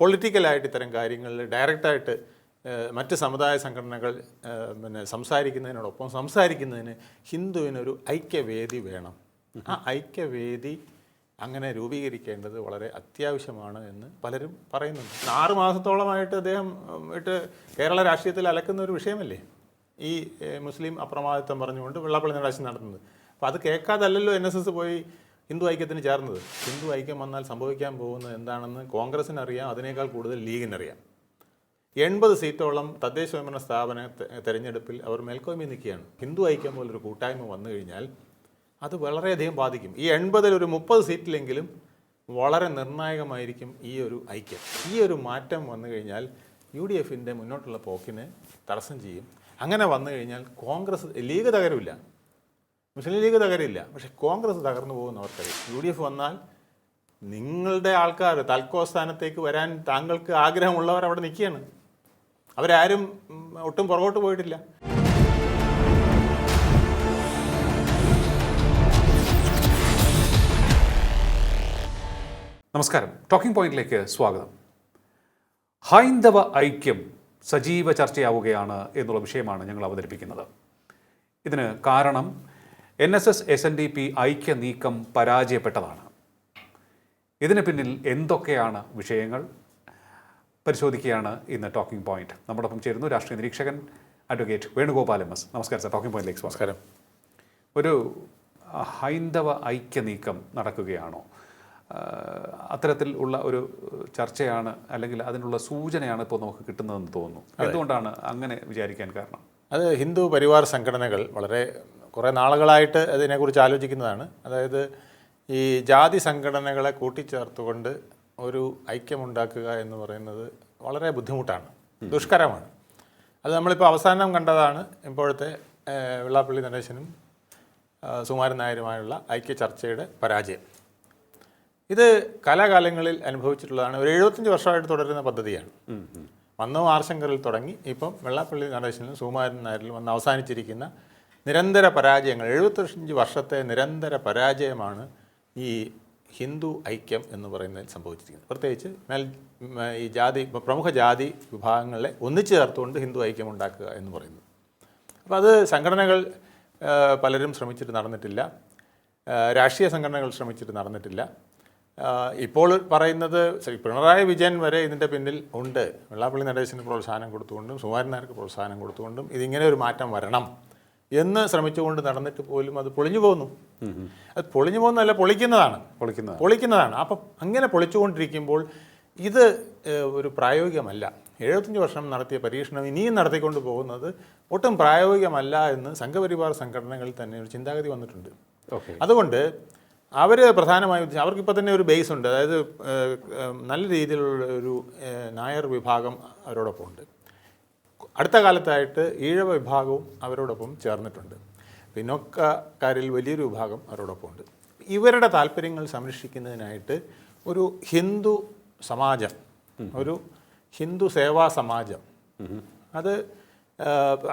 പൊളിറ്റിക്കലായിട്ട് ഇത്തരം കാര്യങ്ങളിൽ ഡയറക്റ്റായിട്ട് മറ്റ് സമുദായ സംഘടനകൾ പിന്നെ സംസാരിക്കുന്നതിനോടൊപ്പം സംസാരിക്കുന്നതിന് ഹിന്ദുവിനൊരു ഐക്യവേദി വേണം. ആ ഐക്യവേദി അങ്ങനെ രൂപീകരിക്കേണ്ടത് വളരെ അത്യാവശ്യമാണ് എന്ന് പലരും പറയുന്നുണ്ട്. ആറ് മാസത്തോളമായിട്ട് അദ്ദേഹം ഇട്ട് കേരള രാഷ്ട്രീയത്തിൽ അലക്കുന്ന ഒരു വിഷയമല്ലേ? ഈ മുസ്ലിം അപ്രമാദിത്വം പറഞ്ഞുകൊണ്ട് വെള്ളപ്പള്ളി നടത്തുന്നത്. അപ്പോൾ അത് കേൾക്കാതല്ലല്ലോ എൻ എസ് എസ് പോയി ഹിന്ദു ഐക്യത്തിന് ചേർന്നത്. ഹിന്ദു ഐക്യം വന്നാൽ സംഭവിക്കാൻ പോകുന്നത് എന്താണെന്ന് കോൺഗ്രസിന് അറിയാം അതിനേക്കാൾ കൂടുതൽ ലീഗിനറിയാം. എൺപത് സീറ്റോളം തദ്ദേശ സ്വയംഭരണ സ്ഥാപന തെരഞ്ഞെടുപ്പിൽ അവർ മേൽക്കോയ്മ നിൽക്കുകയാണ്. ഹിന്ദു ഐക്യം പോലൊരു കൂട്ടായ്മ വന്നു കഴിഞ്ഞാൽ അത് വളരെയധികം ബാധിക്കും. ഈ എൺപതിൽ ഒരു മുപ്പത് സീറ്റിലെങ്കിലും വളരെ നിർണായകമായിരിക്കും ഈ ഒരു ഐക്യം. ഈ ഒരു മാറ്റം വന്നു കഴിഞ്ഞാൽ യു ഡി എഫിന്റെ മുന്നോട്ടുള്ള പോക്കിനെ തടസ്സം ചെയ്യും. അങ്ങനെ വന്നു കഴിഞ്ഞാൽ കോൺഗ്രസ് ലീഗ് തകരില്ല മുസ്ലിം ലീഗ് തകരില്ല. പക്ഷേ കോൺഗ്രസ് തകർന്നു പോകുന്ന അവർക്കറിയാം യു ഡി എഫ് വന്നാൽ നിങ്ങളുടെ ആൾക്കാർ തൽക്കോ സ്ഥാനത്തേക്ക് വരാൻ താങ്കൾക്ക് ആഗ്രഹമുള്ളവർ അവിടെ നിൽക്കുകയാണ്. അവരാരും ഒട്ടും പുറകോട്ട് പോയിട്ടില്ല. നമസ്കാരം. ടോക്കിംഗ് പോയിന്റിലേക്ക് സ്വാഗതം. ഹൈന്ദവ ഐക്യം സജീവ ചർച്ചയാവുകയാണ് എന്നുള്ള വിഷയമാണ് ഞങ്ങൾ അവതരിപ്പിക്കുന്നത്. ഇതിന് കാരണം N S S S N D P ഐക്യ നീക്കം പരാജയപ്പെട്ടതാണ്. ഇതിന് പിന്നിൽ എന്തൊക്കെയാണ് വിഷയങ്ങൾ? പരിശോധിക്കുകയാണ് ഇന്ന് ടോക്കിംഗ് പോയിന്റ് നമ്മോടൊപ്പം ചേരുന്നു രാഷ്ട്രീയ നിരീക്ഷകൻ അഡ്വക്കേറ്റ് വേണുഗോപാൽ എം എസ്. നമസ്കാരം സാർ ടോക്കിംഗ് പോയിന്റിലേക്ക് നമസ്കാരം. ഒരു ഹൈന്ദവ ഐക്യ നീക്കം നടക്കുകയാണോ അത്തരത്തിൽ ഉള്ള ഒരു ചർച്ചയാണ് അല്ലെങ്കിൽ അതിനുള്ള സൂചനയാണ് ഇപ്പോൾ നമുക്ക് കിട്ടുന്നതെന്ന് തോന്നുന്നു. എന്തുകൊണ്ടാണ് അങ്ങനെ വിചാരിക്കാൻ കാരണം? അത് ഹിന്ദു പരിവാർ സംഘടനകൾ വളരെ കുറേ നാളുകളായിട്ട് അതിനെക്കുറിച്ച് ആലോചിക്കുന്നതാണ്. അതായത് ഈ ജാതി സംഘടനകളെ കൂട്ടിച്ചേർത്തുകൊണ്ട് ഒരു ഐക്യമുണ്ടാക്കുക എന്ന് പറയുന്നത് വളരെ ബുദ്ധിമുട്ടാണ്. ദുഷ്കരമാണ്. അത് നമ്മളിപ്പോൾ അവസാനം കണ്ടതാണ് ഇപ്പോഴത്തെ വെള്ളാപ്പള്ളി നടേശനും സുമാരൻ നായരുമായുള്ള ഐക്യ ചർച്ചയുടെ പരാജയം. ഇത് കലാകാലങ്ങളിൽ അനുഭവിച്ചിട്ടുള്ളതാണ്. ഒരു എഴുപത്തഞ്ച് വർഷമായിട്ട് തുടരുന്ന പദ്ധതിയാണ്. വന്നോ ആർശങ്കറിൽ തുടങ്ങി ഇപ്പം വെള്ളാപ്പള്ളി നടേശനിലും സുമാരൻ നായരിലും വന്ന് അവസാനിച്ചിരിക്കുന്ന നിരന്തര പരാജയങ്ങൾ എഴുപത്തഞ്ച് വർഷത്തെ നിരന്തര പരാജയമാണ് ഈ ഹിന്ദു ഐക്യം എന്ന് പറയുന്നതിൽ സംഭവിച്ചിരിക്കുന്നത്. പ്രത്യേകിച്ച് മേൽ ഈ ജാതി പ്രമുഖ ജാതി വിഭാഗങ്ങളെ ഒന്നിച്ചു ചേർത്തുകൊണ്ട് ഹിന്ദു ഐക്യം ഉണ്ടാക്കുക എന്ന് പറയുന്നത് അപ്പോൾ അത് സംഘടനകൾ പലരും ശ്രമിച്ചിട്ട് നടന്നിട്ടില്ല. രാഷ്ട്രീയ സംഘടനകൾ ശ്രമിച്ചിട്ട് നടന്നിട്ടില്ല. ഇപ്പോൾ പറയുന്നത് ശ്രീ പിണറായി വിജയൻ വരെ ഇതിന്റെ പിന്നിൽ ഉണ്ട്. വെള്ളാപ്പള്ളി നടേശന് പ്രോത്സാഹനം കൊടുത്തുകൊണ്ടും സുമാരൻ നായർക്ക് പ്രോത്സാഹനം കൊടുത്തുകൊണ്ടും ഇതിങ്ങനെ ഒരു മാറ്റം വരണം. എന്ന് ശ്രമിച്ചുകൊണ്ട് നടന്നിട്ട് പോലും അത് പൊളിഞ്ഞു പോകുന്നു. അത് പൊളിഞ്ഞു പോകുന്നതല്ല പൊളിക്കുന്നതാണ്. പൊളിക്കുന്നത് പൊളിക്കുന്നതാണ്. അപ്പം അങ്ങനെ പൊളിച്ചുകൊണ്ടിരിക്കുമ്പോൾ ഇത് ഒരു പ്രായോഗികമല്ല. എഴുപത്തഞ്ച് വർഷം നടത്തിയ പരീക്ഷണം ഇനിയും നടത്തിക്കൊണ്ട് പോകുന്നത് ഒട്ടും പ്രായോഗികമല്ല എന്ന് സംഘപരിവാർ സംഘടനകളിൽ തന്നെ ഒരു ചിന്താഗതി വന്നിട്ടുണ്ട്. അതുകൊണ്ട് അവർ പ്രധാനമായും അവർക്കിപ്പോൾ തന്നെ ഒരു ബേസ് ഉണ്ട് അതായത് നല്ല രീതിയിലുള്ള ഒരു നായർ വിഭാഗം അവരോടൊപ്പം ഉണ്ട് അടുത്ത കാലത്തായിട്ട് ഈഴവ വിഭാഗവും അവരോടൊപ്പം ചേർന്നിട്ടുണ്ട്. പിന്നോക്കക്കാരിൽ വലിയൊരു വിഭാഗം അവരോടൊപ്പം ഉണ്ട്. ഇവരുടെ താല്പര്യങ്ങൾ സംരക്ഷിക്കുന്നതിനായിട്ട് ഒരു ഹിന്ദു സമാജം ഒരു ഹിന്ദു സേവാ സമാജം. അത്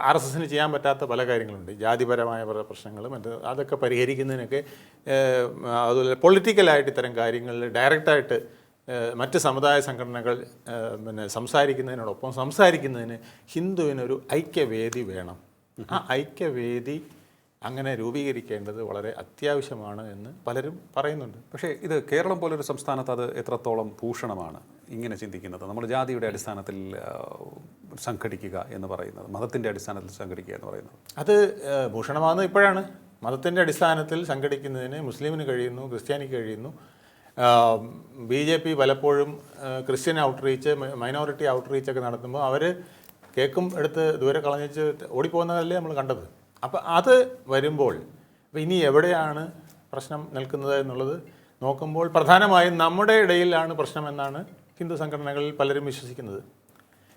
ആർ എസ് എസിന് ചെയ്യാൻ പറ്റാത്ത പല കാര്യങ്ങളുണ്ട്. ജാതിപരമായ പല പ്രശ്നങ്ങളും മറ്റ് അതൊക്കെ പരിഹരിക്കുന്നതിനൊക്കെ അതുപോലെ പൊളിറ്റിക്കലായിട്ട് ഇത്തരം കാര്യങ്ങളിൽ ഡയറക്റ്റായിട്ട് മറ്റ് സമുദായ സംഘടനകൾ പിന്നെ സംസാരിക്കുന്നതിനോടൊപ്പം സംസാരിക്കുന്നതിന് ഹിന്ദുവിനൊരു ഐക്യവേദി വേണം. ആ ഐക്യവേദി അങ്ങനെ രൂപീകരിക്കേണ്ടത് വളരെ അത്യാവശ്യമാണ് എന്ന് പലരും പറയുന്നുണ്ട്. പക്ഷേ ഇത് കേരളം പോലൊരു സംസ്ഥാനത്ത് അത് എത്രത്തോളം ഭൂഷണമാണ് ഇങ്ങനെ ചിന്തിക്കുന്നത്? നമ്മൾ ജാതിയുടെ അടിസ്ഥാനത്തിൽ സംഘടിക്കുക എന്ന് പറയുന്നത് മതത്തിന്റെ അടിസ്ഥാനത്തിൽ സംഘടിക്കുക എന്ന് പറയുന്നത്. അത് ഭൂഷണമാകുന്നത് ഇപ്പോഴാണ്. മതത്തിന്റെ അടിസ്ഥാനത്തിൽ സംഘടിക്കുന്നതിന് മുസ്ലിമിന് കഴിയുന്നു ക്രിസ്ത്യാനിക്ക് കഴിയുന്നു. ബി ജെ പി പലപ്പോഴും ക്രിസ്ത്യൻ ഔട്ട്റീച്ച് മൈനോറിറ്റി ഔട്ട്റീച്ച് ഒക്കെ നടത്തുമ്പോൾ അവർ കേക്കും എടുത്ത് ദൂരെ കളഞ്ഞിച്ച് ഓടിപ്പോകുന്നതല്ലേ നമ്മൾ കണ്ടത്. അപ്പോൾ അത് വരുമ്പോൾ ഇനി എവിടെയാണ് പ്രശ്നം നിൽക്കുന്നത് എന്നുള്ളത് നോക്കുമ്പോൾ പ്രധാനമായും നമ്മുടെ ഇടയിലാണ് പ്രശ്നമെന്നാണ് ഹിന്ദു സംഘടനകളിൽ പലരും വിശ്വസിക്കുന്നത്.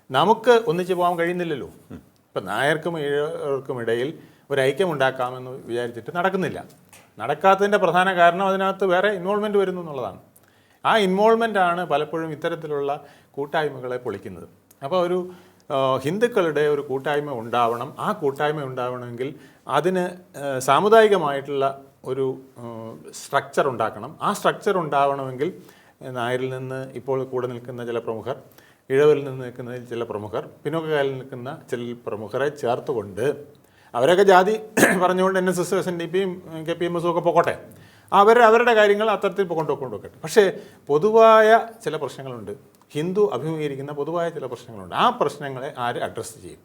നമുക്ക് ഒന്നിച്ചു പോകാൻ കഴിയുന്നില്ലല്ലോ. ഇപ്പം നായർക്കും ഈഴവർക്കും ഇടയിൽ ഒരു ഐക്യം ഉണ്ടാക്കാമെന്ന് വിചാരിച്ചിട്ട് നടക്കുന്നില്ല. നടക്കാത്തതിന്റെ പ്രധാന കാരണം അതിനകത്ത് വേറെ ഇൻവോൾവ്മെന്റ് വരുന്നു എന്നുള്ളതാണ്. ആ ഇൻവോൾവ്മെന്റ് ആണ് പലപ്പോഴും ഇത്തരത്തിലുള്ള കൂട്ടായ്മകളെ പൊളിക്കുന്നത്. അപ്പോൾ ഒരു ഹിന്ദുക്കളുടെ ഒരു കൂട്ടായ്മ ഉണ്ടാവണം. ആ കൂട്ടായ്മ ഉണ്ടാവണമെങ്കിൽ അതിന് സാമുദായികമായിട്ടുള്ള ഒരു സ്ട്രക്ചർ ഉണ്ടാക്കണം. ആ സ്ട്രക്ചർ ഉണ്ടാവണമെങ്കിൽ നായരിൽ നിന്ന് ഇപ്പോൾ കൂടെ നിൽക്കുന്ന ചില പ്രമുഖർ ഇഴവിൽ നിന്ന് നിൽക്കുന്ന ചില പ്രമുഖർ പിന്നോക്കകാലിൽ നിൽക്കുന്ന ചില പ്രമുഖരെ ചേർത്തുകൊണ്ട് അവരൊക്കെ ജാതി പറഞ്ഞുകൊണ്ട് N S S S N D പിയും കെ പി എം എസും ഒക്കെ പോകട്ടെ അവർ അവരുടെ കാര്യങ്ങൾ അത്തരത്തിൽ കൊണ്ടുപോയിക്കൊണ്ടൊക്കെ പക്ഷേ പൊതുവായ ചില പ്രശ്നങ്ങളുണ്ട്. ഹിന്ദു അഭിമുഖീകരിക്കുന്ന പൊതുവായ ചില പ്രശ്നങ്ങളുണ്ട്. ആ പ്രശ്നങ്ങളെ ആര് അഡ്രസ്സ് ചെയ്യും?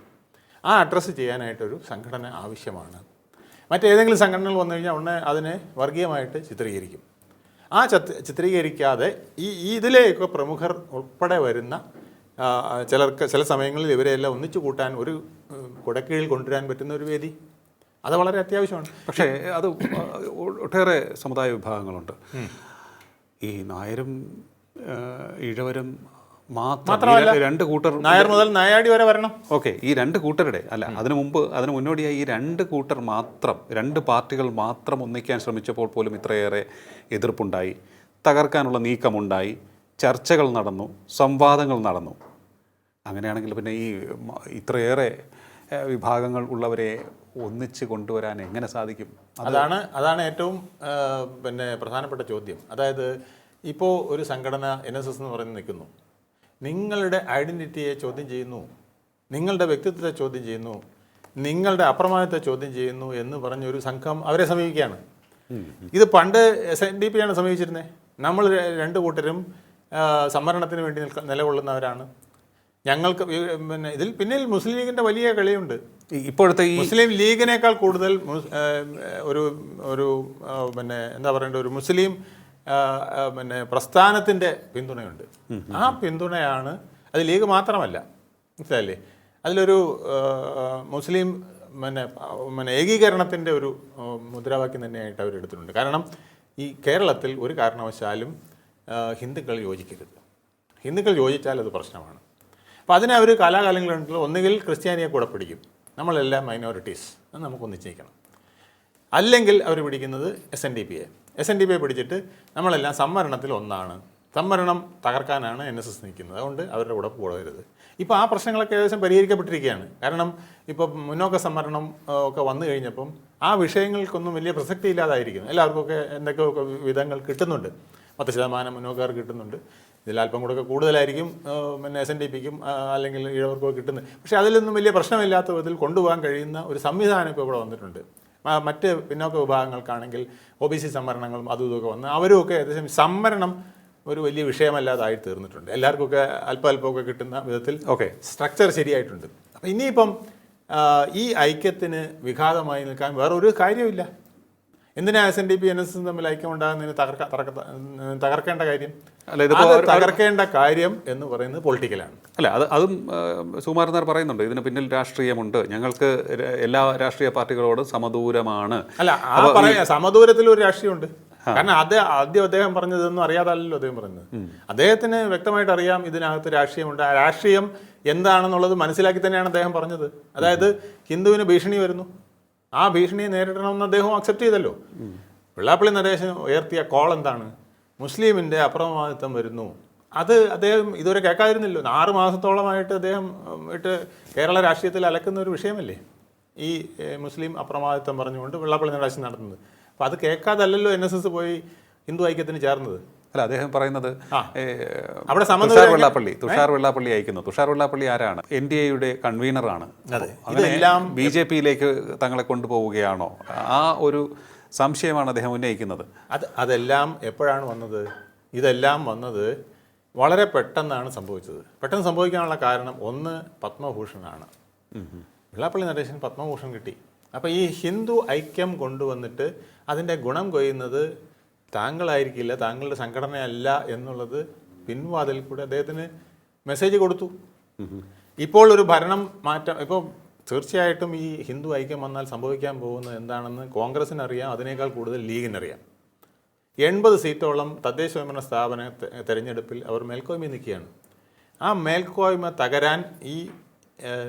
ആ അഡ്രസ്സ് ചെയ്യാനായിട്ടൊരു സംഘടന ആവശ്യമാണ്. മറ്റേതെങ്കിലും സംഘടനകൾ വന്നു കഴിഞ്ഞാൽ ഉടനെ അതിനെ വർഗീയമായിട്ട് ചിത്രീകരിക്കും. ആ ചിത്രീകരിക്കാതെ ഈ ഇതിലേക്ക് പ്രമുഖർ ഉൾപ്പെടെ വരുന്ന ചിലർക്ക് ചില സമയങ്ങളിൽ ഇവരെല്ലാം ഒന്നിച്ചു കൂട്ടാൻ ഒരു കുടക്കീഴിൽ കൊണ്ടുവരാൻ പറ്റുന്ന ഒരു വേദി. അത് വളരെ അത്യാവശ്യമാണ്. പക്ഷേ അത് ഒട്ടേറെ സമുദായ വിഭാഗങ്ങളുണ്ട്. ഈ നായരും ഇഴവരും മാത്രം രണ്ട് കൂട്ടർ നായർ മുതൽ നായാടി വരെ വരണം. ഓക്കെ ഈ രണ്ട് കൂട്ടരുടെ അല്ല അതിനു മുമ്പ് അതിന് മുന്നോടിയായി ഈ രണ്ട് കൂട്ടർ മാത്രം രണ്ട് പാർട്ടികൾ മാത്രം ഒന്നിക്കാൻ ശ്രമിച്ചപ്പോൾ പോലും ഇത്രയേറെ എതിർപ്പുണ്ടായി. തകർക്കാനുള്ള നീക്കമുണ്ടായി. ചർച്ചകൾ നടന്നു. സംവാദങ്ങൾ നടന്നു. അങ്ങനെയാണെങ്കിൽ പിന്നെ ഈ ഇത്രയേറെ വിഭാഗങ്ങൾ ഉള്ളവരെ ഒന്നിച്ച് കൊണ്ടുവരാൻ എങ്ങനെ സാധിക്കും? അതാണ് അതാണ് ഏറ്റവും പിന്നെ പ്രധാനപ്പെട്ട ചോദ്യം. അതായത് ഇപ്പോൾ ഒരു സംഘടന എൻ എസ് എസ് എന്ന് പറയുന്നത് നിൽക്കുന്നു. നിങ്ങളുടെ ഐഡന്റിറ്റിയെ ചോദ്യം ചെയ്യുന്നു. നിങ്ങളുടെ വ്യക്തിത്വത്തെ ചോദ്യം ചെയ്യുന്നു. നിങ്ങളുടെ അപ്രമാണത്തെ ചോദ്യം ചെയ്യുന്നു എന്ന് പറഞ്ഞ ഒരു സംഘം അവരെ സമീപിക്കുകയാണ്. ഇത് പണ്ട് എസ് എൻ ഡി പി ആണ് സമീപിച്ചിരുന്നത് നമ്മൾ രണ്ട് കൂട്ടരും സംവരണത്തിന് വേണ്ടി നിൽക്ക നിലകൊള്ളുന്നവരാണ്. ഞങ്ങൾക്ക് പിന്നെ ഇതിൽ പിന്നിൽ മുസ്ലിം ലീഗിന്റെ വലിയ കളിയുണ്ട്. ഇപ്പോഴത്തെ ഈ മുസ്ലിം ലീഗിനേക്കാൾ കൂടുതൽ ഒരു ഒരു പിന്നെ എന്താ പറയേണ്ടത്? ഒരു മുസ്ലിം പിന്നെ പ്രസ്ഥാനത്തിന്റെ പിന്തുണയുണ്ട്. ആ പിന്തുണയാണ് അത് ലീഗ് മാത്രമല്ല. മനസ്സിലായില്ലേ? അതിലൊരു മുസ്ലിം പിന്നെ പിന്നെ ഏകീകരണത്തിന്റെ ഒരു മുദ്രാവാക്യം തന്നെയായിട്ട് അവർ എടുത്തിട്ടുണ്ട്. കാരണം ഈ കേരളത്തിൽ ഒരു കാരണവശാലും ഹിന്ദുക്കൾ യോജിക്കരുത്. ഹിന്ദുക്കൾ യോജിച്ചാൽ അത് പ്രശ്നമാണ്. അപ്പോൾ അതിനെ അവർ കാലാകാലങ്ങളിൽ ഒന്നുകിൽ ക്രിസ്ത്യാനിയെ കൂടെ പിടിക്കും. നമ്മളെല്ലാം മൈനോറിറ്റീസ് അത് നമുക്ക് ഒന്നിച്ചിരിക്കണം അല്ലെങ്കിൽ അവർ പിടിക്കുന്നത് എസ് എൻ ഡി പിയെ എസ് എൻ ഡി പിയെ പിടിച്ചിട്ട് നമ്മളെല്ലാം സംവരണത്തിൽ ഒന്നാണ്. സംവരണം തകർക്കാനാണ് എൻ എസ് എസ് നിൽക്കുന്നത്. അതുകൊണ്ട് അവരുടെ കൂടെ പോകരുത്. ഇപ്പോൾ ആ പ്രശ്നങ്ങളൊക്കെ ഏകദേശം പരിഹരിക്കപ്പെട്ടിരിക്കുകയാണ്. കാരണം ഇപ്പോൾ മുന്നോക്ക സംവരണം ഒക്കെ വന്നു കഴിഞ്ഞപ്പം ആ വിഷയങ്ങൾക്കൊന്നും വലിയ പ്രസക്തി ഇല്ലാതായിരിക്കുന്നു. എല്ലാവർക്കൊക്കെ എന്തൊക്കെയൊക്കെ വിധങ്ങൾ കിട്ടുന്നുണ്ട്. പത്ത് ശതമാനം മുന്നോക്കാർ കിട്ടുന്നുണ്ട്. ഇതിൽ അല്പം കൂടെ കൂടുതലായിരിക്കും പിന്നെ എസ് എൻ ഡി പിക്കും അല്ലെങ്കിൽ ഇഴവർക്കോ കിട്ടുന്നത്. പക്ഷേ അതിലൊന്നും വലിയ പ്രശ്നമില്ലാത്ത വിധത്തിൽ കൊണ്ടുപോകാൻ കഴിയുന്ന ഒരു സംവിധാനം ഇപ്പോൾ ഇവിടെ വന്നിട്ടുണ്ട്. മറ്റ് പിന്നോക്ക വിഭാഗങ്ങൾക്കാണെങ്കിൽ ഒ ബി സി സംവരണങ്ങളും അതും ഇതൊക്കെ വന്ന് അവരുമൊക്കെ ഏകദേശം സംവരണം ഒരു വലിയ വിഷയമല്ലാതായി തീർന്നിട്ടുണ്ട്. എല്ലാവർക്കൊക്കെ അല്പം അല്പമൊക്കെ കിട്ടുന്ന വിധത്തിൽ ഓക്കെ. സ്ട്രക്ചർ ശരിയായിട്ടുണ്ട്. അപ്പം ഇനിയിപ്പം ഈ ഐക്യത്തിന് വിഘാതമായി നിൽക്കാൻ വേറൊരു കാര്യമില്ല എന്തിനാ S N D P N S എസും തമ്മിൽ ഐക്യം ഉണ്ടാകുന്നതിന് തകർക്ക തകർക്ക തകർക്കേണ്ട കാര്യം? അല്ല, ഇത് തകർക്കേണ്ട കാര്യം എന്ന് പറയുന്നത് പൊളിറ്റിക്കലാണ് അല്ല അത് അതും സുമാരൻ നായർ പറയുന്നുണ്ട്. ഇതിന് പിന്നിൽ രാഷ്ട്രീയമുണ്ട്. ഞങ്ങൾക്ക് എല്ലാ രാഷ്ട്രീയ പാർട്ടികളോടും സമദൂരമാണ്. അല്ല പറയാ സമദൂരത്തിൽ ഒരു രാഷ്ട്രീയമുണ്ട്. കാരണം അത് ആദ്യം അദ്ദേഹം പറഞ്ഞതൊന്നും അറിയാതല്ലോ അദ്ദേഹം പറഞ്ഞത്. അദ്ദേഹത്തിന് വ്യക്തമായിട്ട് അറിയാം ഇതിനകത്ത് രാഷ്ട്രീയമുണ്ട്. ആ രാഷ്ട്രീയം എന്താണെന്നുള്ളത് മനസ്സിലാക്കി തന്നെയാണ് അദ്ദേഹം പറഞ്ഞത്. അതായത് ഹിന്ദുവിന് ഭീഷണി വരുന്നു. ആ ഭീഷണിയെ നേരിടണമെന്ന് അദ്ദേഹം അക്സെപ്റ്റ് ചെയ്തല്ലോ. വെള്ളാപ്പള്ളി നടേശൻ ഉയർത്തിയ കോൾ എന്താണ്? മുസ്ലിമിന്റെ അപ്രമാദിത്വം വരുന്നു. അത് അദ്ദേഹം ഇതുവരെ കേൾക്കാതിരുന്നില്ലോ ആറ് മാസത്തോളമായിട്ട് അദ്ദേഹം ഇട്ട് കേരള രാഷ്ട്രീയത്തിൽ അലക്കുന്ന ഒരു വിഷയമല്ലേ? ഈ മുസ്ലിം അപ്രമാദിത്വം പറഞ്ഞുകൊണ്ട് വെള്ളാപ്പള്ളി നടേശൻ നടത്തുന്നത്. അപ്പോൾ അത് കേൾക്കാതല്ലല്ലോ എൻ എസ് എസ് പോയി ഹിന്ദു ഐക്യത്തിന് ചേർന്നത്? അല്ല അദ്ദേഹം പറയുന്നത് അവിടെ തുഷാർ വെള്ളാപ്പള്ളി തുഷാർ വെള്ളാപ്പള്ളി അയക്കുന്നു. തുഷാർ വെള്ളാപ്പള്ളി ആരാണ്? എൻ ഡി എയുടെ കൺവീനറാണ്. ബി ജെ പിയിലേക്ക് തങ്ങളെ കൊണ്ടുപോവുകയാണോ? ആ ഒരു സംശയമാണ് അദ്ദേഹം ഉന്നയിക്കുന്നത്. അത് അതെല്ലാം എപ്പോഴാണ് വന്നത്? ഇതെല്ലാം വന്നത് വളരെ പെട്ടെന്നാണ് സംഭവിച്ചത്. പെട്ടെന്ന് സംഭവിക്കാനുള്ള കാരണം ഒന്ന് പത്മഭൂഷണാണ്. വെള്ളാപ്പള്ളി നടേശൻ പത്മഭൂഷൺ കിട്ടി. അപ്പോൾ ഈ ഹിന്ദു ഐക്യം കൊണ്ടുവന്നിട്ട് അതിന്റെ ഗുണം കൊയ്യുന്നത് താങ്കളായിരിക്കില്ല താങ്കളുടെ സംഘടനയല്ല എന്നുള്ളത് പിൻവാതിൽ കൂടെ അദ്ദേഹത്തിന് മെസ്സേജ് കൊടുത്തു. ഇപ്പോൾ ഒരു ഭരണം മാറ്റം ഇപ്പോൾ തീർച്ചയായിട്ടും ഈ ഹിന്ദു ഐക്യം വന്നാൽ സംഭവിക്കാൻ പോകുന്നത് എന്താണെന്ന് കോൺഗ്രസിനറിയാം അതിനേക്കാൾ കൂടുതൽ ലീഗിനറിയാം. എൺപത് സീറ്റോളം തദ്ദേശ സ്വയംഭരണ സ്ഥാപന തെരഞ്ഞെടുപ്പിൽ അവർ മേൽക്കോയ്മ നിൽക്കുകയാണ്. ആ മേൽക്കോയ്മ തകരാൻ ഈ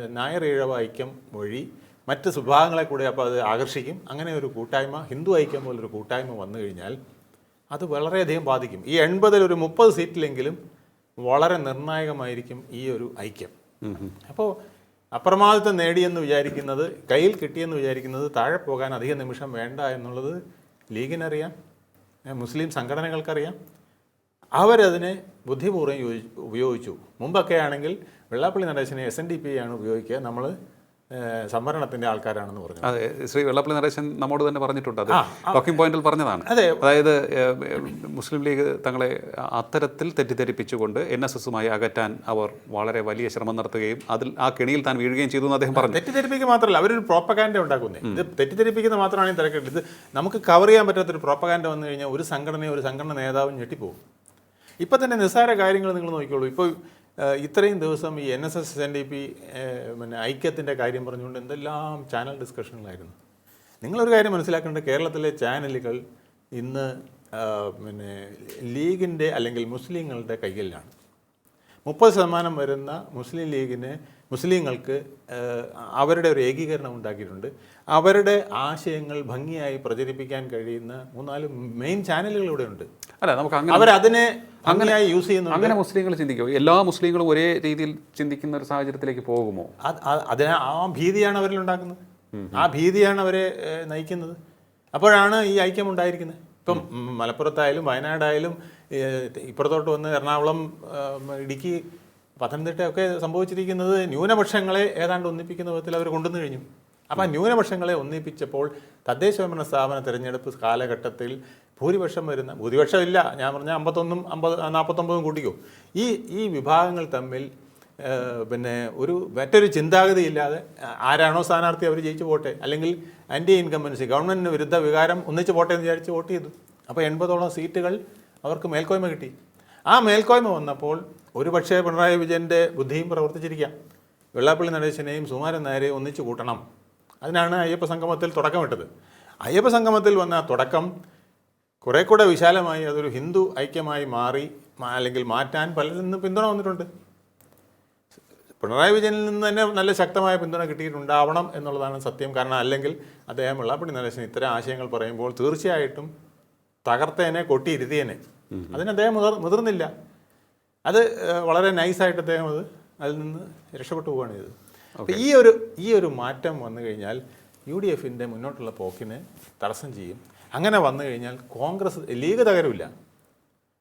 നായർ ഈഴവ ഐക്യം വഴി മറ്റ് സ്വഭാവങ്ങളെ കൂടെ അപ്പോൾ അത് ആകർഷിക്കും. അങ്ങനെ ഒരു കൂട്ടായ്മ ഹിന്ദു ഐക്യം പോലൊരു കൂട്ടായ്മ വന്നു കഴിഞ്ഞാൽ അത് വളരെയധികം ബാധിക്കും. ഈ എൺപതിൽ ഒരു മുപ്പത് സീറ്റിലെങ്കിലും വളരെ നിർണായകമായിരിക്കും ഈ ഒരു ഐക്യം. അപ്പോൾ അപ്രമാദിത്വം നേടിയെന്ന് വിചാരിക്കുന്നത് കയ്യിൽ കിട്ടിയെന്ന് വിചാരിക്കുന്നത് താഴെ പോകാൻ അധിക നിമിഷം വേണ്ട എന്നുള്ളത് ലീഗിനറിയാം മുസ്ലിം സംഘടനകൾക്കറിയാം. അവരതിനെ ബുദ്ധിപൂർവം ഉപയോഗിച്ചു. മുമ്പൊക്കെ ആണെങ്കിൽ വെള്ളാപ്പള്ളി നടേശനെ എസ് എൻ ഡി പി ആണ് ഉപയോഗിക്കുക. നമ്മൾ സംവരണത്തിന്റെ ആൾക്കാരാണെന്ന് പറഞ്ഞു അതെ ശ്രീ വെള്ളപ്പള്ളി നടേശൻ നമ്മോട് തന്നെ പറഞ്ഞിട്ടുണ്ട് അത്. ടോക്കിംഗ് പോയിന്റിൽ പറഞ്ഞതാണ്. അതെ. അതായത് മുസ്ലിം ലീഗ് തങ്ങളെ അത്തരത്തിൽ തെറ്റിദ്ധരിപ്പിച്ചുകൊണ്ട് എൻ എസ് എസുമായി അകറ്റാൻ അവർ വളരെ വലിയ ശ്രമം നടത്തുകയും അതിൽ ആ കെണിയിൽ താൻ വീഴുകയും ചെയ്തു എന്ന് അദ്ദേഹം പറഞ്ഞു. തെറ്റിദ്ധരിപ്പിക്കുക മാത്രമല്ല അവരൊരു പ്രോപ്പകാൻഡ ഉണ്ടാക്കുന്നത് ഇത് തെറ്റിദ്ധരിപ്പിക്കുന്ന മാത്രമാണ് ഈ തിരക്കേണ്ടത് ഇത് നമുക്ക് കവർ ചെയ്യാൻ പറ്റാത്തൊരു പ്രോപ്പകാൻഡ വന്നു കഴിഞ്ഞാൽ ഒരു സംഘടനയും ഒരു സംഘടന നേതാവും ഞെട്ടിപ്പോകും. ഇപ്പം തന്നെ നിസ്സാര കാര്യങ്ങൾ നിങ്ങൾ നോക്കിക്കോളൂ. ഇപ്പോൾ ഇത്രയും ദിവസം ഈ N S S N D P പിന്നെ ഐക്യത്തിന്റെ കാര്യം പറഞ്ഞുകൊണ്ട് എന്തെല്ലാം ചാനൽ ഡിസ്കഷനുകളായിരുന്നു നിങ്ങളൊരു കാര്യം മനസ്സിലാക്കേണ്ടത് കേരളത്തിലെ ചാനലുകൾ ഇന്ന് പിന്നെ ലീഗിന്റെ അല്ലെങ്കിൽ മുസ്ലിങ്ങളുടെ കയ്യിലാണ്. മുപ്പത് ശതമാനം വരുന്ന മുസ്ലിം ലീഗിന് മുസ്ലിങ്ങൾക്ക് അവരുടെ ഒരു ഏകീകരണം ഉണ്ടാക്കിയിട്ടുണ്ട്. അവരുടെ ആശയങ്ങൾ ഭംഗിയായി പ്രചരിപ്പിക്കാൻ കഴിയുന്ന മൂന്നാൽ മെയിൻ ചാനലുകൾ ഇവിടെ ഉണ്ട് അല്ല നമുക്ക് അങ്ങനെ അവരതിനെ യൂസ് ചെയ്യുന്നു അങ്ങനെ മുസ്ലിങ്ങൾ ചിന്തിക്കുമോ എല്ലാ മുസ്ലിങ്ങളും ഒരേ രീതിയിൽ ചിന്തിക്കുന്ന ഒരു സാഹചര്യത്തിലേക്ക് പോകുമോ? അത് അത് അതിനെ ആ ഭീതിയാണ് അവരിൽ ഉണ്ടാക്കുന്നത്. ആ ഭീതിയാണ് അവരെ നയിക്കുന്നത്. അപ്പോഴാണ് ഈ ഐക്യം ഉണ്ടായിരിക്കുന്നത്. ഇപ്പം മലപ്പുറത്തായാലും വയനാടായാലും ഇപ്പുറത്തോട്ട് വന്ന് എറണാകുളം ഇടുക്കി പത്തനംതിട്ടയൊക്കെ സംഭവിച്ചിരിക്കുന്നത് ന്യൂനപക്ഷങ്ങളെ ഏതാണ്ട് ഒന്നിപ്പിക്കുന്ന വിധത്തിൽ അവർ കൊണ്ടുവന്നു കഴിഞ്ഞു. അപ്പം ആ ന്യൂനപക്ഷങ്ങളെ ഒന്നിപ്പിച്ചപ്പോൾ തദ്ദേശ ഭരണ സ്ഥാപന തിരഞ്ഞെടുപ്പ് കാലഘട്ടത്തിൽ ഭൂരിപക്ഷം വരുന്ന ഭൂരിപക്ഷം ഇല്ല ഞാൻ പറഞ്ഞ അമ്പത്തൊന്നും അമ്പത് നാൽപ്പത്തൊമ്പതും കൂട്ടിക്കോ. ഈ ഈ വിഭാഗങ്ങൾ തമ്മിൽ പിന്നെ ഒരു മറ്റൊരു ചിന്താഗതിയില്ലാതെ ആരാണോ സ്ഥാനാർത്ഥി അവർ ജയിച്ചു പോട്ടെ അല്ലെങ്കിൽ ആന്റി ഇൻകമ്പൻസി ഗവൺമെന്റിന് വിരുദ്ധ വികാരം ഒന്നിച്ച് പോട്ടെ എന്ന് വിചാരിച്ച് വോട്ട് ചെയ്തു. അപ്പോൾ എൺപതോളം സീറ്റുകൾ അവർക്ക് മേൽക്കോയ്മ കിട്ടി. ആ മേൽക്കോയ്മ വന്നപ്പോൾ ഒരു പക്ഷേ പിണറായി വിജയന്റെ ബുദ്ധിയും പ്രവർത്തിച്ചിരിക്കാം. വെള്ളാപ്പള്ളി നടേശനെയും സുമാരൻ നായരെയും ഒന്നിച്ചു കൂട്ടണം. അതിനാണ് അയ്യപ്പ സംഗമത്തിൽ തുടക്കമിട്ടത്. അയ്യപ്പ സംഗമത്തിൽ വന്ന തുടക്കം കുറെ കൂടെ വിശാലമായി അതൊരു ഹിന്ദു ഐക്യമായി മാറി അല്ലെങ്കിൽ മാറ്റാൻ പലരിൽ നിന്ന് പിന്തുണ വന്നിട്ടുണ്ട്. പിണറായി വിജയനിൽ നിന്ന് തന്നെ നല്ല ശക്തമായ പിന്തുണ കിട്ടിയിട്ടുണ്ടാവണം എന്നുള്ളതാണ് സത്യം. കാരണം അല്ലെങ്കിൽ അദ്ദേഹം വെള്ളാപ്പള്ളി നരേശൻ ഇത്തരം ആശയങ്ങൾ പറയുമ്പോൾ തീർച്ചയായിട്ടും തകർത്തേനെ കൊട്ടിയിരുത്തിയേനെ. അതിന് അദ്ദേഹം മുതിർ മുതിർന്നില്ല. അത് വളരെ നൈസായിട്ട് അദ്ദേഹം അത് അതിൽ നിന്ന് രക്ഷപ്പെട്ടു പോവുകയാണ് ചെയ്തത്. അപ്പോൾ ഈ ഒരു ഈ ഒരു മാറ്റം വന്നു കഴിഞ്ഞാൽ യു ഡി എഫിന്റെ മുന്നോട്ടുള്ള പോക്കിനെ തടസ്സം ചെയ്യും. അങ്ങനെ വന്നു കഴിഞ്ഞാൽ കോൺഗ്രസ് ലീഗ് തകരില്ല